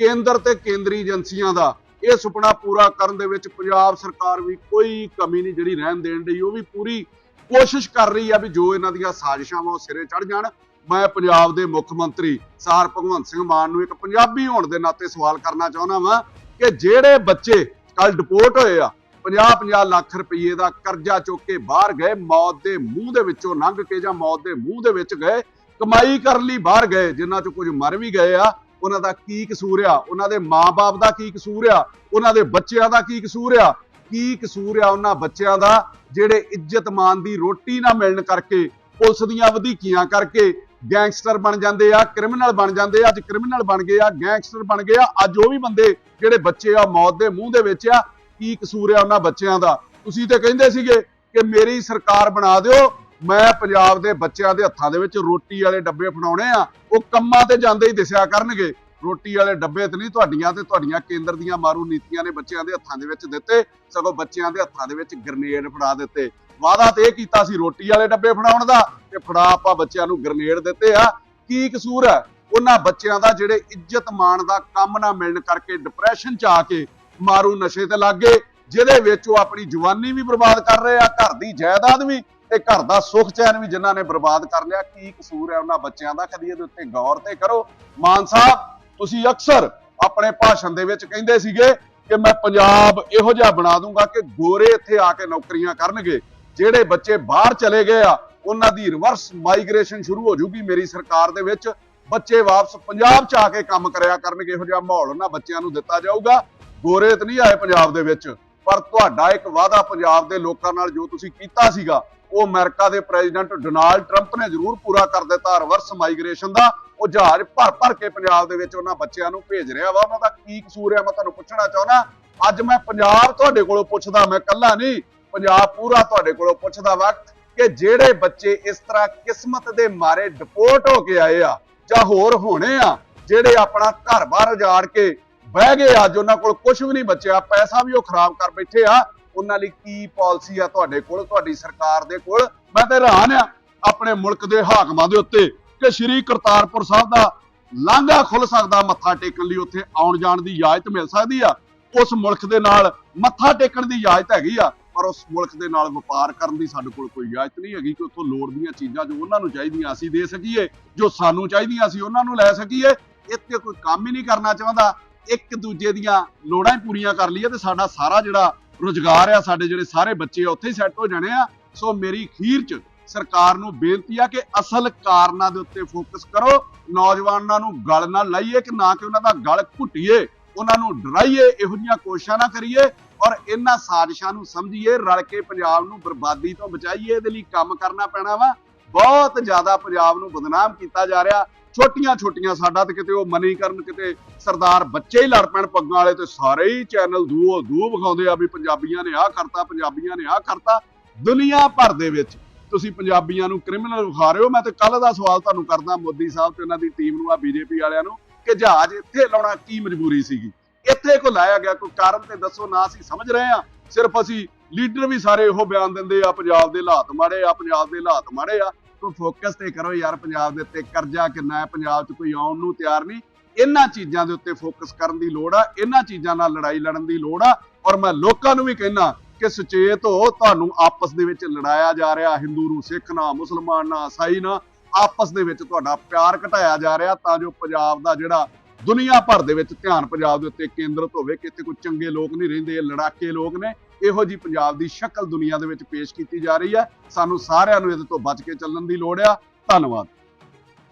ਕੇਂਦਰ ਤੇ ਕੇਂਦਰੀ ਏਜੰਸੀਆਂ ਦਾ ਇਹ ਸੁਪਨਾ ਪੂਰਾ ਕਰਨ ਦੇ ਵਿੱਚ ਪੰਜਾਬ ਸਰਕਾਰ ਵੀ ਕੋਈ ਕਮੀ ਨਹੀਂ ਜਿਹੜੀ ਰਹਿਣ ਦੇਣ ਦੀ ਉਹ ਵੀ ਪੂਰੀ ਕੋਸ਼ਿਸ਼ ਕਰ ਰਹੀ ਆ ਵੀ ਜੋ ਇਹਨਾਂ ਦੀਆਂ ਸਾਜ਼ਿਸ਼ਾਂ ਵਾ ਉਹ ਸਿਰੇ ਚੜ ਜਾਣ। ਮੈਂ ਪੰਜਾਬ ਦੇ ਮੁੱਖ ਮੰਤਰੀ ਸਾਰ ਭਗਵੰਤ ਸਿੰਘ ਮਾਨ ਨੂੰ ਇੱਕ ਪੰਜਾਬੀ ਹੋਣ ਦੇ ਨਾਤੇ ਸਵਾਲ ਕਰਨਾ ਚਾਹੁੰਦਾ ਵਾਂ ਕਿ ਜਿਹੜੇ ਬੱਚੇ ਕੱਲ ਡਿਪੋਰਟ ਹੋਏ ਆ 50-50 ਲੱਖ ਰੁਪਏ ਦਾ ਕਰਜ਼ਾ ਚੁੱਕ ਕੇ ਬਾਹਰ ਗਏ, ਮੌਤ ਦੇ ਮੂੰਹ ਦੇ ਵਿੱਚੋਂ ਲੰਘ ਕੇ ਜਾਂ ਮੌਤ ਦੇ ਮੂੰਹ ਦੇ ਵਿੱਚ ਗਏ, ਕਮਾਈ ਕਰਨ ਲਈ ਬਾਹਰ ਗਏ, ਜਿਨ੍ਹਾਂ ਚੋਂ ਕੁਝ ਮਰ ਵੀ ਗਏ ਆ ਉਹਨਾਂ ਦਾ ਕੀ ਕਸੂਰ ਆ? ਉਹਨਾਂ ਦੇ ਮਾਪੇ ਦਾ ਕੀ ਕਸੂਰ ਆ? ਉਹਨਾਂ ਦੇ ਬੱਚਿਆਂ ਦਾ ਕੀ ਕਸੂਰ ਆ? ਕੀ ਕਸੂਰ ਆ ਉਹਨਾਂ ਬੱਚਿਆਂ ਦਾ ਜਿਹੜੇ ਇੱਜ਼ਤ ਮਾਨ ਦੀ ਰੋਟੀ ਨਾ ਮਿਲਣ ਕਰਕੇ, ਪੁਲਿਸ ਦੀਆਂ ਵਧੀਕੀਆਂ ਕਰਕੇ ਗੈਂਗਸਟਰ ਬਣ ਜਾਂਦੇ ਆ, ਕ੍ਰਿਮੀਨਲ ਬਣ ਜਾਂਦੇ ਆ, ਅੱਜ ਕ੍ਰਿਮੀਨਲ ਬਣ ਗਏ ਆ, ਗੈਂਗਸਟਰ ਬਣ ਗਏ ਆ, ਅੱਜ ਉਹ ਵੀ ਬੰਦੇ ਜਿਹੜੇ ਬੱਚੇ ਆ ਮੌਤ ਦੇ ਮੂੰਹ ਦੇ ਵਿੱਚ ਆ, ਕੀ ਕਸੂਰ ਆ ਉਹਨਾਂ ਬੱਚਿਆਂ ਦਾ? ਤੁਸੀਂ ਤੇ ਕਹਿੰਦੇ ਸੀਗੇ ਕਿ ਮੇਰੀ ਸਰਕਾਰ ਬਣਾ ਦਿਓ ਮੈਂ ਪੰਜਾਬ ਦੇ ਬੱਚਿਆਂ ਦੇ ਹੱਥਾਂ ਦੇ ਵਿੱਚ ਰੋਟੀ ਵਾਲੇ ਡੱਬੇ ਫੜਾਉਣੇ ਆ, ਉਹ ਕੰਮਾਂ ਤੇ ਜਾਂਦੇ ਹੀ ਦਿਸਿਆ ਕਰਨਗੇ। ਰੋਟੀ ਵਾਲੇ ਡੱਬੇ ਤੇ ਨਹੀਂ, ਤੁਹਾਡੀਆਂ ਤੇ ਤੁਹਾਡੀਆਂ ਕੇਂਦਰ ਦੀਆਂ ਮਾਰੂ ਨੀਤੀਆਂ ਨੇ ਬੱਚਿਆਂ ਦੇ ਹੱਥਾਂ ਦੇ ਵਿੱਚ ਦਿੱਤੇ, ਸਗੋਂ ਬੱਚਿਆਂ ਦੇ ਹੱਥਾਂ ਦੇ ਵਿੱਚ ਗ੍ਰਨੇਡ ਫੜਾ ਦਿੱਤੇ। ਵਾਅਦਾ ਤੇ ਇਹ ਕੀਤਾ ਸੀ ਰੋਟੀ ਵਾਲੇ ਡੱਬੇ ਫੜਾਉਣ ਦਾ, ਤੇ ਫੜਾ ਆਪਾਂ ਬੱਚਿਆਂ ਨੂੰ ਗ੍ਰਨੇਡ ਦਿੱਤੇ ਆ। ਕੀ ਕਸੂਰ ਹੈ? ਉਹਨਾਂ ਬੱਚਿਆਂ ਦਾ ਜਿਹੜੇ ਇੱਜ਼ਤ ਮਾਣ ਦਾ ਕੰਮ ਨਾ ਮਿਲਣ ਕਰਕੇ ਡਿਪਰੈਸ਼ਨ ਚ ਆ ਕੇ ਮਾਰੂ ਨਸ਼ੇ ਤੇ ਲੱਗ ਗਏ, ਜਿਹਦੇ ਵਿੱਚ ਉਹ ਆਪਣੀ ਜਵਾਨੀ ਵੀ ਬਰਬਾਦ ਕਰ ਰਹੇ ਆ, ਘਰ ਦੀ ਜਾਇਦਾਦ ਵੀ ਤੇ ਘਰ ਦਾ ਸੁੱਖ ਚੈਨ ਵੀ ਜਿਨ੍ਹਾਂ ਨੇ ਬਰਬਾਦ ਕਰ ਲਿਆ, ਕੀ ਕਸੂਰ ਹੈ ਉਹਨਾਂ ਬੱਚਿਆਂ ਦਾ? ਕਦੀ ਇਹਦੇ ਉੱਤੇ ਗੌਰ ਤੇ ਕਰੋ। ਮਾਨ ਸਾਹਿਬ, ਤੁਸੀਂ ਅਕਸਰ ਆਪਣੇ ਭਾਸ਼ਣ ਦੇ ਵਿੱਚ ਕਹਿੰਦੇ ਸੀਗੇ ਕਿ ਮੈਂ ਪੰਜਾਬ ਇਹੋ ਜਿਹਾ ਬਣਾ ਦੂੰਗਾ ਕਿ ਗੋਰੇ ਇੱਥੇ ਆ ਕੇ ਨੌਕਰੀਆਂ ਕਰਨਗੇ। ਜਿਹੜੇ ਬੱਚੇ ਬਾਹਰ ਚਲੇ ਗਏ ਆ, ਉਹਨਾਂ ਦੀ ਰਿਵਰਸ ਮਾਈਗ੍ਰੇਸ਼ਨ ਸ਼ੁਰੂ ਹੋ ਜੂਗੀ ਮੇਰੀ ਸਰਕਾਰ ਦੇ ਵਿੱਚ। ਬੱਚੇ ਵਾਪਸ ਪੰਜਾਬ ਚ ਆ ਕੇ ਕੰਮ ਕਰਿਆ ਕਰਨਗੇ, ਇਹੋ ਜਿਹਾ ਮਾਹੌਲ ਉਹਨਾਂ ਬੱਚਿਆਂ ਨੂੰ ਦਿੱਤਾ ਜਾਊਗਾ। ਗੋਰੇ ਤਾਂ ਨਹੀਂ ਆਏ ਪੰਜਾਬ ਦੇ ਵਿੱਚ, ਪਰ ਤੁਹਾਡਾ ਇੱਕ ਵਾਅਦਾ ਪੰਜਾਬ ਦੇ ਲੋਕਾਂ ਨਾਲ ਜੋ ਤੁਸੀਂ ਕੀਤਾ ਸੀਗਾ ਉਹ ਅਮਰੀਕਾ ਦੇ ਪ੍ਰੈਜ਼ੀਡੈਂਟ ਡੋਨਾਲਡ ਟਰੰਪ ਨੇ ਜ਼ਰੂਰ ਪੂਰਾ ਕਰ ਦਿੱਤਾ। ਰਿਵਰਸ ਮਾਈਗ੍ਰੇਸ਼ਨ ਦਾ ਉਹ ਜਹਾਜ਼ ਭਰ ਭਰ ਕੇ ਪੰਜਾਬ ਦੇ ਵਿੱਚ ਉਹਨਾਂ ਬੱਚਿਆਂ ਨੂੰ ਭੇਜ ਰਿਹਾ ਵਾ। ਉਹਨਾਂ ਦਾ ਕੀ ਕਸੂਰ ਹੈ ਮੈਂ ਤੁਹਾਨੂੰ ਪੁੱਛਣਾ ਚਾਹੁੰਦਾ। ਅੱਜ ਮੈਂ ਪੰਜਾਬ ਤੁਹਾਡੇ ਕੋਲੋਂ ਪੁੱਛਦਾ, ਮੈਂ ਕੱਲਾ ਨਹੀਂ, ਪੰਜਾਬ ਪੂਰਾ ਤੁਹਾਡੇ ਕੋਲੋਂ ਪੁੱਛਦਾ ਵਕਤ ਕਿ ਜਿਹੜੇ ਬੱਚੇ ਇਸ ਤਰ੍ਹਾਂ ਕਿਸਮਤ ਦੇ ਮਾਰੇ ਡਿਪੋਰਟ ਹੋ ਕੇ ਆਏ ਆ ਜਾਂ ਹੋਰ ਹੋਣੇ ਆ, ਜਿਹੜੇ ਆਪਣਾ ਘਰ-ਬਾਰ ਉਜਾੜ ਕੇ ਬਹਿ ਗਏ ਅੱਜ ਉਹਨਾਂ ਕੋਲ ਕੁਝ ਵੀ ਨਹੀਂ ਬਚਿਆ, ਪੈਸਾ ਵੀ ਉਹ ਖਰਾਬ ਕਰ ਬੈਠੇ ਆ ਉਹਨਾਂ ਲਈ ਕੀ ਪਾਲਿਸੀ ਆ ਤੁਹਾਡੇ ਕੋਲ, ਤੁਹਾਡੀ ਸਰਕਾਰ ਦੇ ਕੋਲ? ਮੈਂ ਤੇ ਹੈਰਾਨ ਆ ਆਪਣੇ ਮੁਲਕ ਦੇ ਹਾਕਮਾਂ ਦੇ ਉੱਤੇ ਕਿ ਸ਼੍ਰੀ ਕਰਤਾਰਪੁਰ ਸਾਹਿਬ ਦਾ ਲਾਂਘਾ ਖੁੱਲ ਸਕਦਾ, ਮੱਥਾ ਟੇਕਣ ਲਈ ਉੱਥੇ ਆਉਣ ਜਾਣ ਦੀ ਇਜਾਜ਼ਤ ਮਿਲ ਸਕਦੀ ਆ। ਉਸ ਮੁਲਕ ਦੇ ਨਾਲ ਮੱਥਾ ਟੇਕਣ ਦੀ ਇਜਾਜ਼ਤ ਹੈਗੀ ਆ, ਪਰ ਉਸ ਮੁਲਕ ਦੇ ਨਾਲ ਵਪਾਰ ਕਰਨ ਦੀ ਸਾਡੇ ਕੋਲ ਕੋਈ ਇਜਾਜ਼ਤ ਨਹੀਂ ਹੈਗੀ ਕਿ ਉੱਥੋਂ ਲੋੜ ਦੀਆਂ ਚੀਜ਼ਾਂ ਜੋ ਉਹਨਾਂ ਨੂੰ ਚਾਹੀਦੀਆਂ ਅਸੀਂ ਦੇ ਸਕੀਏ, ਜੋ ਸਾਨੂੰ ਚਾਹੀਦੀਆਂ ਅਸੀਂ ਉਹਨਾਂ ਨੂੰ ਲੈ ਸਕੀਏ। ਇੱਥੇ ਕੋਈ ਕੰਮ ਹੀ ਨਹੀਂ ਕਰਨਾ ਚਾਹੁੰਦਾ। ਇੱਕ ਦੂਜੇ ਦੀਆਂ ਲੋੜਾਂ ਹੀ ਪੂਰੀਆਂ ਕਰ ਲਈਏ ਤੇ ਸਾਡਾ ਸਾਰਾ ਜਿਹੜਾ ਰੁਜ਼ਗਾਰ ਆ, ਸਾਡੇ ਜਿਹੜੇ ਸਾਰੇ ਬੱਚੇ ਆ, ਉੱਥੇ ਹੀ ਸੈੱਟ ਹੋ ਜਾਣੇ ਆ। ਸੋ ਮੇਰੀ ਖੀਰ ਚ ਸਰਕਾਰ ਨੂੰ ਬੇਨਤੀ ਆ ਕਿ ਅਸਲ ਕਾਰਨਾਂ ਦੇ ਉੱਤੇ ਫੋਕਸ ਕਰੋ। ਨੌਜਵਾਨਾਂ ਨੂੰ ਗਲ ਨਾ ਲਾਈਏ ਕਿ ਨਾ ਕਿ ਉਹਨਾਂ ਦਾ ਗਲ ਘੁੱਟੀਏ। ਉਹਨਾਂ ਨੂੰ ਡਰਾਈਏ, ਇਹੋ ਜਿਹੀਆਂ ਕੋਸ਼ਿਸ਼ਾਂ ਨਾ ਕਰੀਏ ਔਰ ਇਹਨਾਂ ਸਾਜ਼ਿਸ਼ਾਂ ਨੂੰ ਸਮਝੀਏ, ਰਲ ਕੇ ਪੰਜਾਬ ਨੂੰ ਬਰਬਾਦੀ ਤੋਂ ਬਚਾਈਏ, ਇਹਦੇ ਲਈ ਕੰਮ ਕਰਨਾ ਪੈਣਾ ਵਾ। ਬਹੁਤ ਜ਼ਿਆਦਾ ਪੰਜਾਬ ਨੂੰ ਬਦਨਾਮ ਕੀਤਾ ਜਾ ਰਿਹਾ। ਛੋਟੀਆਂ ਛੋਟੀਆਂ ਸਾਡਾ ਤੇ ਕਿਤੇ ਉਹ ਮਨੀ ਕਰਨ ਕਿਤੇ ਸਰਦਾਰ ਬੱਚੇ ਹੀ ਲੜ ਪੈਣ ਪੱਗਾਂ ਵਾਲੇ ਤੇ ਸਾਰੇ ਹੀ ਚੈਨਲ ਦੂਓ ਦੂ ਵਿਖਾਉਂਦੇ ਆ ਵੀ ਪੰਜਾਬੀਆਂ ਨੇ ਆਹ ਕਰਤਾ, ਪੰਜਾਬੀਆਂ ਨੇ ਆਹ ਕਰਤਾ। ਦੁਨੀਆ ਭਰ ਦੇ ਵਿੱਚ ਤੁਸੀਂ ਪੰਜਾਬੀਆਂ ਨੂੰ ਕ੍ਰਿਮੀਨਲ ਵਿਖਾ ਰਹੇ ਹੋ। ਮੈਂ ਤੇ ਕੱਲ ਦਾ ਸਵਾਲ ਤੁਹਾਨੂੰ ਕਰਦਾ ਮੋਦੀ ਸਾਹਿਬ ਤੇ ਉਹਨਾਂ ਦੀ ਟੀਮ ਨੂੰ, ਆ ਬੀਜੇਪੀ ਵਾਲਿਆਂ ਨੂੰ ਕਿ ਜਹਾਜ਼ ਇੱਥੇ ਲਾਉਣਾ ਕੀ ਮਜਬੂਰੀ ਸੀਗੀ? ਇੱਥੇ ਕੋ ਲਾਇਆ ਗਿਆ, ਕੋਈ ਕਾਰਨ ਤੇ ਦੱਸੋ, ਨਾ ਅਸੀਂ ਸਮਝ ਰਹੇ ਆ ਸਿਰਫ ਅਸੀਂ ਲੀਡਰ ਵੀ ਸਾਰੇ ਇਹੋ ਬਿਆਨ ਦਿੰਦੇ ਆ, ਪੰਜਾਬ ਦੇ ਹਾਲਾਤ ਮਾੜੇ ਆ, ਪੰਜਾਬ ਦੇ ਹਾਲਾਤ ਮਾੜੇ ਆ। ਕੋਈ ਫੋਕਸ ਤੇ ਕਰੋ ਯਾਰ ਪੰਜਾਬ ਦੇ ਉੱਤੇ, ਕਰਜ਼ਾ ਕਿੰਨਾ ਹੈ, ਪੰਜਾਬ 'ਚ ਕੋਈ ਆਉਣ ਨੂੰ ਤਿਆਰ ਨਹੀਂ। ਇਹਨਾਂ ਚੀਜ਼ਾਂ ਦੇ ਉੱਤੇ ਫੋਕਸ ਕਰਨ ਦੀ ਲੋੜ ਆ, ਇਹਨਾਂ ਚੀਜ਼ਾਂ ਨਾਲ ਲੜਾਈ ਲੜਨ ਦੀ ਲੋੜ ਆ। ਔਰ ਮੈਂ ਲੋਕਾਂ ਨੂੰ ਵੀ ਕਹਿਣਾ ਕਿ ਸੁਚੇਤ ਹੋ, ਤੁਹਾਨੂੰ ਆਪਸ ਦੇ ਵਿੱਚ ਲੜਾਇਆ ਜਾ ਰਿਹਾ, ਹਿੰਦੂ ਨੂੰ ਸਿੱਖ ਨਾ, ਮੁਸਲਮਾਨ ਨਾ, ਈਸਾਈ ਨਾ, ਆਪਸ ਦੇ ਵਿੱਚ ਤੁਹਾਡਾ ਪਿਆਰ ਘਟਾਇਆ ਜਾ ਰਿਹਾ ਤਾਂ ਜੋ ਪੰਜਾਬ ਦਾ ਜਿਹੜਾ ਦੁਨੀਆ ਭਰ ਦੇ ਵਿੱਚ ਧਿਆਨ ਪੰਜਾਬ ਦੇ ਉੱਤੇ ਕੇਂਦਰਿਤ ਹੋਵੇ ਕਿ ਇੱਥੇ ਕੋਈ ਚੰਗੇ ਲੋਕ ਨਹੀਂ ਰਹਿੰਦੇ ਲੜਾਕੇ ਲੋਕ ਨੇ। ਇਹੋ ਜੀ ਪੰਜਾਬ ਦੀ ਸ਼ਕਲ ਦੁਨੀਆ ਦੇ ਵਿੱਚ ਪੇਸ਼ ਕੀਤੀ ਜਾ ਰਹੀ ਹੈ। ਸਾਨੂੰ ਸਾਰਿਆਂ ਨੂੰ ਇਹਦੇ ਤੋਂ ਬਚ ਕੇ ਚੱਲਣ ਦੀ ਲੋੜ ਆ। ਧੰਨਵਾਦ।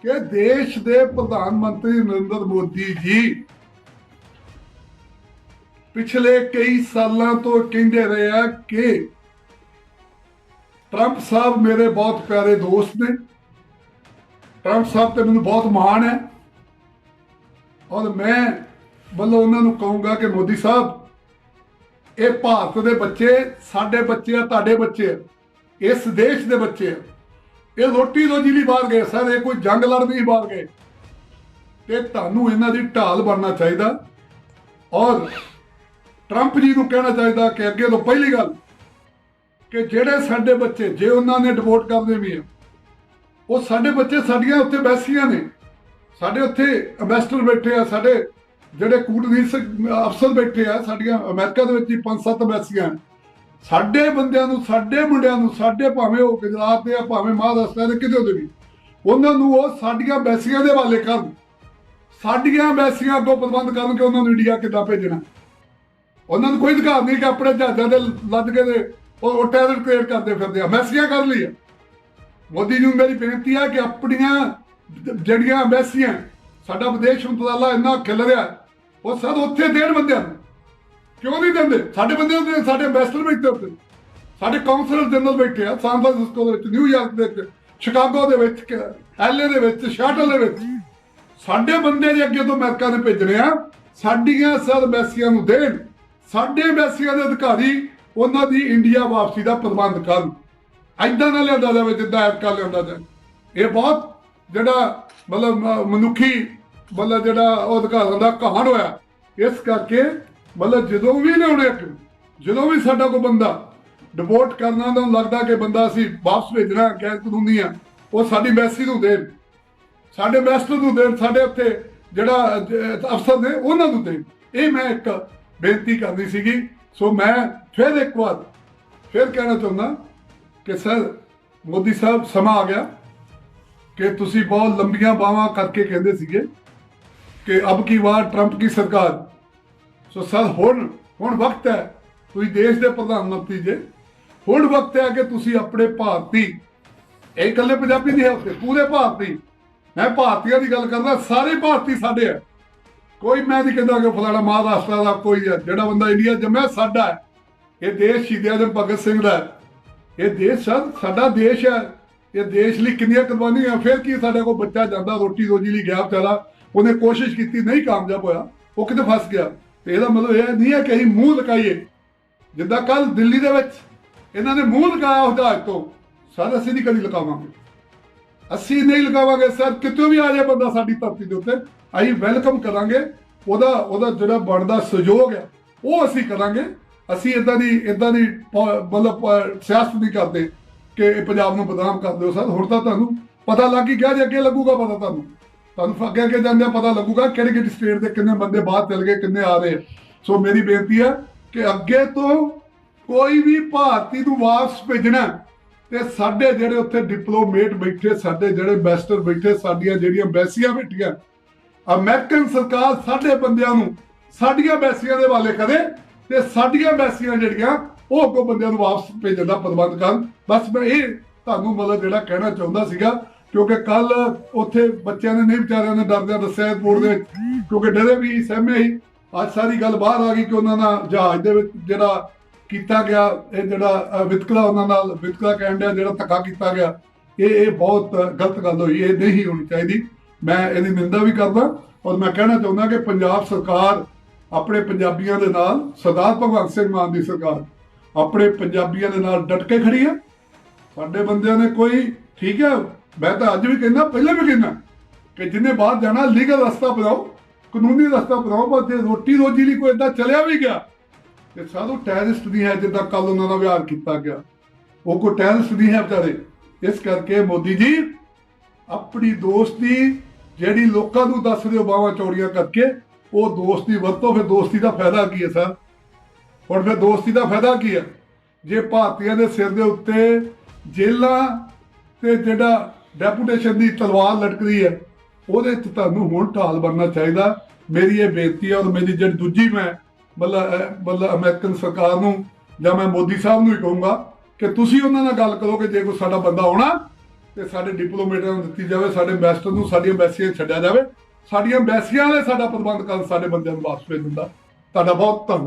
ਕਿ ਦੇਸ਼ ਦੇ ਪ੍ਰਧਾਨ ਮੰਤਰੀ ਨਰਿੰਦਰ ਮੋਦੀ ਜੀ ਪਿਛਲੇ ਕਈ ਸਾਲਾਂ ਤੋਂ ਕਹਿੰਦੇ ਰਹੇ ਆ ਕਿ ਟਰੰਪ ਸਾਹਿਬ ਮੇਰੇ ਬਹੁਤ ਪਿਆਰੇ ਦੋਸਤ ਨੇ। ਟਰੰਪ ਸਾਹਿਬ ਤੇ ਮੈਨੂੰ ਬਹੁਤ ਮਾਣ ਹੈ। ਔਰ ਮੈਂ ਵੱਲੋਂ ਉਹਨਾਂ ਨੂੰ ਕਹੂੰਗਾ ਕਿ ਮੋਦੀ ਸਾਹਿਬ, ਇਹ ਭਾਰਤ ਦੇ ਬੱਚੇ, ਸਾਡੇ ਬੱਚੇ ਆ, ਤੁਹਾਡੇ ਬੱਚੇ ਆ, ਇਸ ਦੇਸ਼ ਦੇ ਬੱਚੇ ਆ। ਇਹ ਰੋਟੀ ਰੋਜੀ ਲਈ ਬਾਹਰ ਗਏ, ਸਰ, ਇਹ ਕੋਈ ਜੰਗ ਲੜਨ ਨਹੀਂ ਬਾਹਰ ਗਏ। ਤੇ ਤੁਹਾਨੂੰ ਇਹਨਾਂ ਦੀ ਢਾਲ ਬਣਨਾ ਚਾਹੀਦਾ। ਔਰ ਟਰੰਪ ਜੀ ਨੂੰ ਕਹਿਣਾ ਚਾਹੀਦਾ ਕਿ ਅੱਗੇ ਤੋਂ ਪਹਿਲੀ ਗੱਲ ਕਿ ਜਿਹੜੇ ਸਾਡੇ ਬੱਚੇ, ਜੇ ਉਹਨਾਂ ਨੇ ਡਿਵੋਟ ਕਰਦੇ ਵੀ ਆ, ਉਹ ਸਾਡੇ ਬੱਚੇ ਸਾਡੀਆਂ ਉੱਥੇ ਬੈਸੀਆਂ ਨੇ। ਸਾਡੇ ਉੱਥੇ ਐਮਬੈਸਡਰ ਬੈਠੇ ਆ, ਸਾਡੇ ਜਿਹੜੇ ਕੂਟਨੀਤਿਕ ਅਫਸਰ ਬੈਠੇ ਆ, ਸਾਡੀਆਂ ਅਮਰੀਕਾ ਦੇ ਵਿੱਚ ਹੀ ਪੰਜ ਸੱਤ ਐਮਬੈਸੀਆਂ ਸਾਡੇ ਬੰਦਿਆਂ ਨੂੰ, ਸਾਡੇ ਮੁੰਡਿਆਂ ਨੂੰ, ਸਾਡੇ ਭਾਵੇਂ ਉਹ ਗੁਜਰਾਤ ਦੇ ਆ, ਭਾਵੇਂ ਮਹਾਰਾਸ਼ਟਰ ਦੇ ਕਿਤੇ ਦੇ ਵੀ, ਉਹਨਾਂ ਨੂੰ ਉਹ ਸਾਡੀਆਂ ਬੈਸੀਆਂ ਦੇ ਹਵਾਲੇ ਕਰਨ। ਸਾਡੀਆਂ ਬੈਸੀਆਂ ਤੋਂ ਪ੍ਰਬੰਧ ਕਰਨ ਕਿ ਉਹਨਾਂ ਨੂੰ ਇੰਡੀਆ ਕਿੱਦਾਂ ਭੇਜਣਾ। ਉਹਨਾਂ ਨੂੰ ਕੋਈ ਅਧਿਕਾਰ ਨਹੀਂ ਕਿ ਆਪਣੇ ਜਹਾਜ਼ਾਂ ਦੇ ਲੱਦ ਕੇ ਦੇ ਉਹ ਉਹ ਟੈਰਰ ਕ੍ਰੀਏਟ ਕਰਦੇ ਫਿਰਦੇ ਆ। ਮੈਸੀਆਂ ਕਰ ਲਈ ਆ ਮੋਦੀ ਜੀ ਨੂੰ ਮੇਰੀ ਬੇਨਤੀ ਆ ਕਿ ਆਪਣੀਆਂ ਜਿਹੜੀਆਂ ਐਮਬੈਸੀਆਂ ਸਾਡਾ ਵਿਦੇਸ਼ ਮੰਤਰਾਲਾ ਇੰਨਾ ਖਿਲ ਰਿਹਾ ਉਹ ਸਦ ਉੱਥੇ ਦੇਣ ਬੰਦਿਆਂ ਨੂੰ। ਕਿਉਂ ਨਹੀਂ ਦਿੰਦੇ? ਸਾਡੇ ਬੰਦੇ ਹੁੰਦੇ ਸਾਡੇ ਐਮਬੈਸਡਰ ਬੈਠੇ ਉੱਤੇ ਸਾਡੇ ਕਾਉਂਸਲਰ ਜਨਰਲ ਬੈਠੇ ਆ, ਸਾਨ ਫਰਾਂਸਿਸਕੋ ਦੇ ਵਿੱਚ ਨਿਊਯਾਰਕ ਦੇ ਵਿੱਚ, ਸ਼ਿਕਾਗੋ ਦੇ ਵਿੱਚ ਐਲਏ ਦੇ ਵਿੱਚ, ਸ਼ਾਟਲ ਦੇ ਵਿੱਚ। ਸਾਡੇ ਬੰਦੇ ਦੇ ਅੱਗੇ ਤੋਂ ਅਮਰੀਕਾ ਨੇ ਭੇਜਣੇ ਆ, ਸਾਡੀਆਂ ਸਰ ਐਮਬੈਸੀਆਂ ਨੂੰ ਦੇਣ। ਸਾਡੇ ਐਮਬੈਸੀਆਂ ਦੇ ਅਧਿਕਾਰੀ ਉਹਨਾਂ ਦੀ ਇੰਡੀਆ ਵਾਪਸੀ ਦਾ ਪ੍ਰਬੰਧ ਕਰਨ। ਐਦਾਂ ਨਾ ਲਿਆਂਦਾ ਜਾਵੇ, ਜਿੱਦਾਂ ਐਤਕਾ ਲਿਆਂਦਾ ਜਾਵੇ। ਇਹ ਬਹੁਤ ਜਿਹੜਾ ਮਤਲਬ ਮਨੁੱਖੀ, ਮਤਲਬ ਜਿਹੜਾ ਉਹ ਅਧਿਕਾਰਾਂ ਦਾ ਕਹਾਣ ਹੋਇਆ। ਇਸ ਕਰਕੇ ਮਤਲਬ ਜਦੋਂ ਵੀ ਲਿਆਉਣੇ ਇੱਕ, ਜਦੋਂ ਵੀ ਸਾਡਾ ਕੋਈ ਬੰਦਾ ਡਿਪੋਰਟ ਕਰਨਾ ਤਾਂ ਲੱਗਦਾ ਕਿ ਬੰਦਾ ਅਸੀਂ ਵਾਪਸ ਭੇਜਣਾ, ਗੈਰ ਕਾਨੂੰਨੀ ਆ, ਉਹ ਸਾਡੀ ਮੈਸੀ ਨੂੰ ਦੇਣ। ਸਾਡੇ ਮੈਸਟਰ ਨੂੰ ਦੇਣ, ਸਾਡੇ ਉੱਥੇ ਜਿਹੜਾ ਅਫਸਰ ਨੇ, ਉਹਨਾਂ ਨੂੰ ਦੇਣ। ਇਹ ਮੈਂ ਇੱਕ ਬੇਨਤੀ ਕਰਨੀ ਸੀਗੀ। ਸੋ ਮੈਂ ਫਿਰ ਇੱਕ ਵਾਰ ਫਿਰ ਕਹਿਣਾ ਚਾਹੁੰਦਾ ਕਿ ਸਰ, ਮੋਦੀ ਸਾਹਿਬ ਸਮਾਂ ਆ ਗਿਆ। ਕਿ ਤੁਸੀਂ ਬਹੁਤ ਲੰਬੀਆਂ ਬਾਹਾਂ ਕਰਕੇ ਕਹਿੰਦੇ ਸੀਗੇ ਕਿ ਅਬ ਕੀ ਵਾਰ ਟਰੰਪ ਕੀ ਸਰਕਾਰ। ਸੋ ਸਰ ਹੁਣ ਹੁਣ ਵਕਤ ਹੈ। ਤੁਸੀਂ ਦੇਸ਼ ਦੇ ਪ੍ਰਧਾਨ ਮੰਤਰੀ ਜੇ। ਹੁਣ ਵਕਤ ਹੈ ਕਿ ਤੁਸੀਂ ਆਪਣੇ ਭਾਰਤੀ, ਇਹ ਇਕੱਲੇ ਪੰਜਾਬੀ ਨਹੀਂ ਹੈ ਉੱਥੇ, ਪੂਰੇ ਭਾਰਤੀ। ਮੈਂ ਭਾਰਤੀਆਂ ਦੀ ਗੱਲ ਕਰਦਾ, ਸਾਰੇ ਭਾਰਤੀ ਸਾਡੇ ਆ ਕੋਈ ਮੈਂ ਨਹੀਂ ਕਹਿੰਦਾ ਕਿ ਫਲਾਣਾ ਮਹਾਰਾਸ਼ਟਰ ਦਾ ਕੋਈ ਹੈ, ਜਿਹੜਾ ਬੰਦਾ ਇੰਡੀਆ ਜੰਮਿਆ ਸਾਡਾ ਹੈ। ਇਹ ਦੇਸ਼ ਸ਼ਹੀਦ ਆਜ਼ਮ ਭਗਤ ਸਿੰਘ ਦਾ ਹੈ। ਇਹ ਦੇਸ਼ ਸਾ- ਸਾਡਾ ਦੇਸ਼ ਹੈ। ਇਹ ਦੇਸ਼ ਲਈ ਕਿੰਨੀਆਂ ਕੁਰਬਾਨੀਆਂ ਫਿਰ ਕੀ ਸਾਡੇ ਕੋਲ ਬੱਚਾ ਜਾਂਦਾ, ਰੋਟੀ ਰੋਜੀ ਲਈ ਗਿਆ ਵਿਚਾਰਾ, ਉਹਨੇ ਕੋਸ਼ਿਸ਼ ਕੀਤੀ, ਨਹੀਂ ਕਾਮਯਾਬ ਹੋਇਆ, ਉਹ ਕਿਤੇ ਫਸ ਗਿਆ। ਤੇ ਇਹਦਾ ਮਤਲਬ ਇਹ ਨਹੀਂ ਹੈ ਕਿ ਅਸੀਂ ਮੂੰਹ ਲਕਾਈਏ। ਜਿੱਦਾਂ ਕੱਲ ਦਿੱਲੀ ਦੇ ਵਿੱਚ ਇਹਨਾਂ ਨੇ ਮੂੰਹ ਲਗਾਇਆ ਹਦਾਇਤ ਤੋਂ, ਸਰ, ਅਸੀਂ ਨਹੀਂ ਕਦੀ ਲਗਾਵਾਂਗੇ ਅਸੀਂ ਨਹੀਂ ਲਗਾਵਾਂਗੇ ਸਰ, ਕਿਤੋਂ ਵੀ ਆ ਜਾਏ ਬੰਦਾ ਸਾਡੀ ਧਰਤੀ ਦੇ ਉੱਤੇ, ਅਸੀਂ ਵੈਲਕਮ ਕਰਾਂਗੇ, ਉਹਦਾ ਉਹਦਾ ਜਿਹੜਾ ਬਣਦਾ ਸਹਿਯੋਗ ਹੈ, ਉਹ ਅਸੀਂ ਕਰਾਂਗੇ। ਅਸੀਂ ਇਦਾਂ ਦੀ ਇਦਾਂ ਦੀ ਮਤਲਬ ਸਿਆਸਤ ਨਹੀਂ ਕਰਦੇ। ਕਿ ਪੰਜਾਬ ਨੂੰ ਬਦਨਾਮ ਕਰ ਦਿਓ ਸਰ। ਹੁਣ ਤਾਂ ਤੁਹਾਨੂੰ ਪਤਾ ਲੱਗ ਹੀ ਗਿਆ ਜੇ ਅੱਗੇ ਲੱਗੂਗਾ ਪਤਾ ਤੁਹਾਨੂੰ। ਤੁਹਾਨੂੰ ਅੱਗੇ ਅੱਗੇ ਜਾਂਦੇ ਪਤਾ ਲੱਗੂਗਾ ਕਿਹੜੀ ਕਿਹੜੀ ਸਟੇਟ ਦੇ ਕਿੰਨੇ ਬੰਦੇ ਬਾਹਰ ਚਲ ਗਏ, ਕਿੰਨੇ ਆ ਰਹੇ ਸੋ ਮੇਰੀ ਬੇਨਤੀ ਹੈ ਕਿ ਅੱਗੇ ਤੋਂ ਕੋਈ ਵੀ ਭਾਰਤੀ ਨੂੰ ਵਾਪਸ ਭੇਜਣਾ ਤੇ ਸਾਡੇ ਜਿਹੜੇ ਉੱਥੇ ਡਿਪਲੋਮੇਟ ਬੈਠੇ, ਸਾਡੇ ਜਿਹੜੇ ਐਮਬੈਸਡਰ ਬੈਠੇ, ਸਾਡੀਆਂ ਜਿਹੜੀਆਂ ਐਮਬੈਸੀਆਂ ਬੈਠੀਆਂ ਅਮਰੀਕਨ ਸਰਕਾਰ ਸਾਡੇ ਬੰਦਿਆਂ ਨੂੰ ਸਾਡੀਆਂ ਐਮਬੈਸੀਆਂ ਦੇ ਵਾਲੇ ਕਰੇ ਤੇ ਸਾਡੀਆਂ ਐਮਬੈਸੀਆਂ ਜਿਹੜੀਆਂ ਉਹ ਅੱਗੋਂ ਬੰਦਿਆਂ ਨੂੰ ਵਾਪਸ ਭੇਜਣ ਦਾ ਪ੍ਰਬੰਧ ਕਰਨ। ਬਸ ਮੈਂ ਇਹ ਤੁਹਾਨੂੰ ਮਤਲਬ ਜਿਹੜਾ ਕਹਿਣਾ ਚਾਹੁੰਦਾ ਸੀਗਾ ਕਿਉਂਕਿ ਕੱਲ ਉੱਥੇ ਬੱਚਿਆਂ ਨੇ ਨਹੀਂ ਵਿਚਾਰਿਆਂ ਨੇ ਡਰਦਿਆਂ ਦੱਸਿਆ 에어ਪੋਰਟ ਦੇ ਵਿੱਚ ਕਿਉਂਕਿ ਡਰੇ ਵੀ ਸਹਿਮੇ ਹੀ ਅੱਜ ਸਾਰੀ ਗੱਲ ਬਾਹਰ ਆ ਗਈ ਕਿ ਉਹਨਾਂ ਨਾਲ ਜਹਾਜ਼ ਦੇ ਵਿੱਚ ਜਿਹੜਾ ਕੀਤਾ ਗਿਆ ਇਹ ਜਿਹੜਾ ਅ, ਵਿਤਕਰਾ ਉਹਨਾਂ ਨਾਲ ਵਿਤਕਰਾ ਕਹਿਣ ਡਿਆ ਜਿਹੜਾ ਧੱਕਾ ਕੀਤਾ ਗਿਆ ਇਹ ਇਹ ਬਹੁਤ ਗਲਤ ਗੱਲ ਹੋਈ ਇਹ ਨਹੀਂ ਹੋਣੀ ਚਾਹੀਦੀ। ਮੈਂ ਇਹਦੀ ਨਿੰਦਾ ਵੀ ਕਰਦਾ ਔਰ ਮੈਂ ਕਹਿਣਾ ਚਾਹੁੰਦਾ ਕਿ ਪੰਜਾਬ ਸਰਕਾਰ ਆਪਣੇ ਪੰਜਾਬੀਆਂ ਦੇ ਨਾਲ ਸਰਦਾਰ ਭਗਵੰਤ ਸਿੰਘ ਮਾਨ ਦੀ ਸਰਕਾਰ ਆਪਣੇ ਪੰਜਾਬੀਆਂ ਦੇ ਨਾਲ ਡਟ ਕੇ ਖੜੀ ਹੈ। ਸਾਡੇ ਬੰਦਿਆਂ ਨੇ ਕੋਈ, ਠੀਕ ਹੈ, ਮੈਂ ਤਾਂ ਅੱਜ ਵੀ ਕਹਿੰਦਾ, ਪਹਿਲਾਂ ਵੀ ਕਹਿੰਦਾ ਕਿ ਜਿਹਨੇ ਬਾਹਰ ਜਾਣਾ ਲੀਗਲ ਰਸਤਾ ਬਣਾਓ, ਕਾਨੂੰਨੀ ਰਸਤਾ ਬਣਾਓ ਪਰ ਜੇ ਰੋਟੀ ਰੋਜੀ ਲਈ ਕੋਈ ਏਦਾਂ ਚਲਿਆ ਵੀ ਗਿਆ, ਤੇ ਸਾਧੂ ਟੈਰਰਿਸਟ ਨਹੀਂ ਹੈ ਜਿੱਦਾਂ ਕੱਲ ਉਹਨਾਂ ਦਾ ਵਿਹਾਰ ਕੀਤਾ ਗਿਆ। ਉਹ ਕੋਈ ਟੈਰਰਿਸਟ ਨਹੀਂ ਹੈ ਵਿਚਾਰੇ। ਇਸ ਕਰਕੇ ਮੋਦੀ ਜੀ, ਆਪਣੀ ਦੋਸਤੀ ਜਿਹੜੀ ਲੋਕਾਂ ਨੂੰ ਦੱਸ ਦਿਓ ਬਾਹਾਂ ਚੌੜੀਆਂ ਕਰਕੇ, ਉਹ ਦੋਸਤੀ ਵਰਤੋ ਫਿਰ ਦੋਸਤੀ ਦਾ ਫਾਇਦਾ ਕੀ ਹੈ, ਸਰ? ਹੁਣ ਫਿਰ ਦੋਸਤੀ ਦਾ ਫਾਇਦਾ ਕੀ ਹੈ ਜੇ ਭਾਰਤੀਆਂ ਦੇ ਸਿਰ ਦੇ ਉੱਤੇ ਜੇਲਾਂ ਤੇ ਜਿਹੜਾ ਡੈਪੂਟੇਸ਼ਨ ਦੀ ਤਲਵਾਰ ਲਟਕਦੀ ਹੈ, ਉਹਦੇ 'ਚ ਤੁਹਾਨੂੰ ਹੁਣ ਢਾਲ ਬਣਨਾ ਚਾਹੀਦਾ। ਮੇਰੀ ਇਹ ਬੇਨਤੀ ਹੈ ਔਰ ਮੇਰੀ ਜਿਹੜੀ ਦੂਜੀ ਮੈਂ, ਮਤਲਬ ਮਤਲਬ ਅਮਰੀਕਨ ਸਰਕਾਰ ਨੂੰ ਜਾਂ ਮੈਂ ਮੋਦੀ ਸਾਹਿਬ ਨੂੰ ਹੀ ਕਹੂੰਗਾ ਕਿ ਤੁਸੀਂ ਉਹਨਾਂ ਨਾਲ ਗੱਲ ਕਰੋ ਕਿ ਜੇ ਕੋਈ ਸਾਡਾ ਬੰਦਾ ਆਉਣਾ ਤੇ ਸਾਡੇ ਡਿਪਲੋਮੇਟਾਂ ਨੂੰ ਦਿੱਤੀ ਜਾਵੇ, ਸਾਡੇ ਐਮਬੈਸਡਰ ਨੂੰ, ਸਾਡੀਆਂ ਐਮਬੈਸੀਆਂ ਛੱਡਿਆ ਜਾਵੇ। ਸਾਡੀਆਂ ਐਮਬੈਸੀਆਂ ਵਾਲੇ ਸਾਡਾ ਪ੍ਰਬੰਧ ਕਰਨ ਸਾਡੇ ਬੰਦਿਆਂ ਨੂੰ ਵਾਪਸ ਭੇਜਣ ਦਾ ਤੁਹਾਡਾ ਬਹੁਤ ਧੰਨਵਾਦ।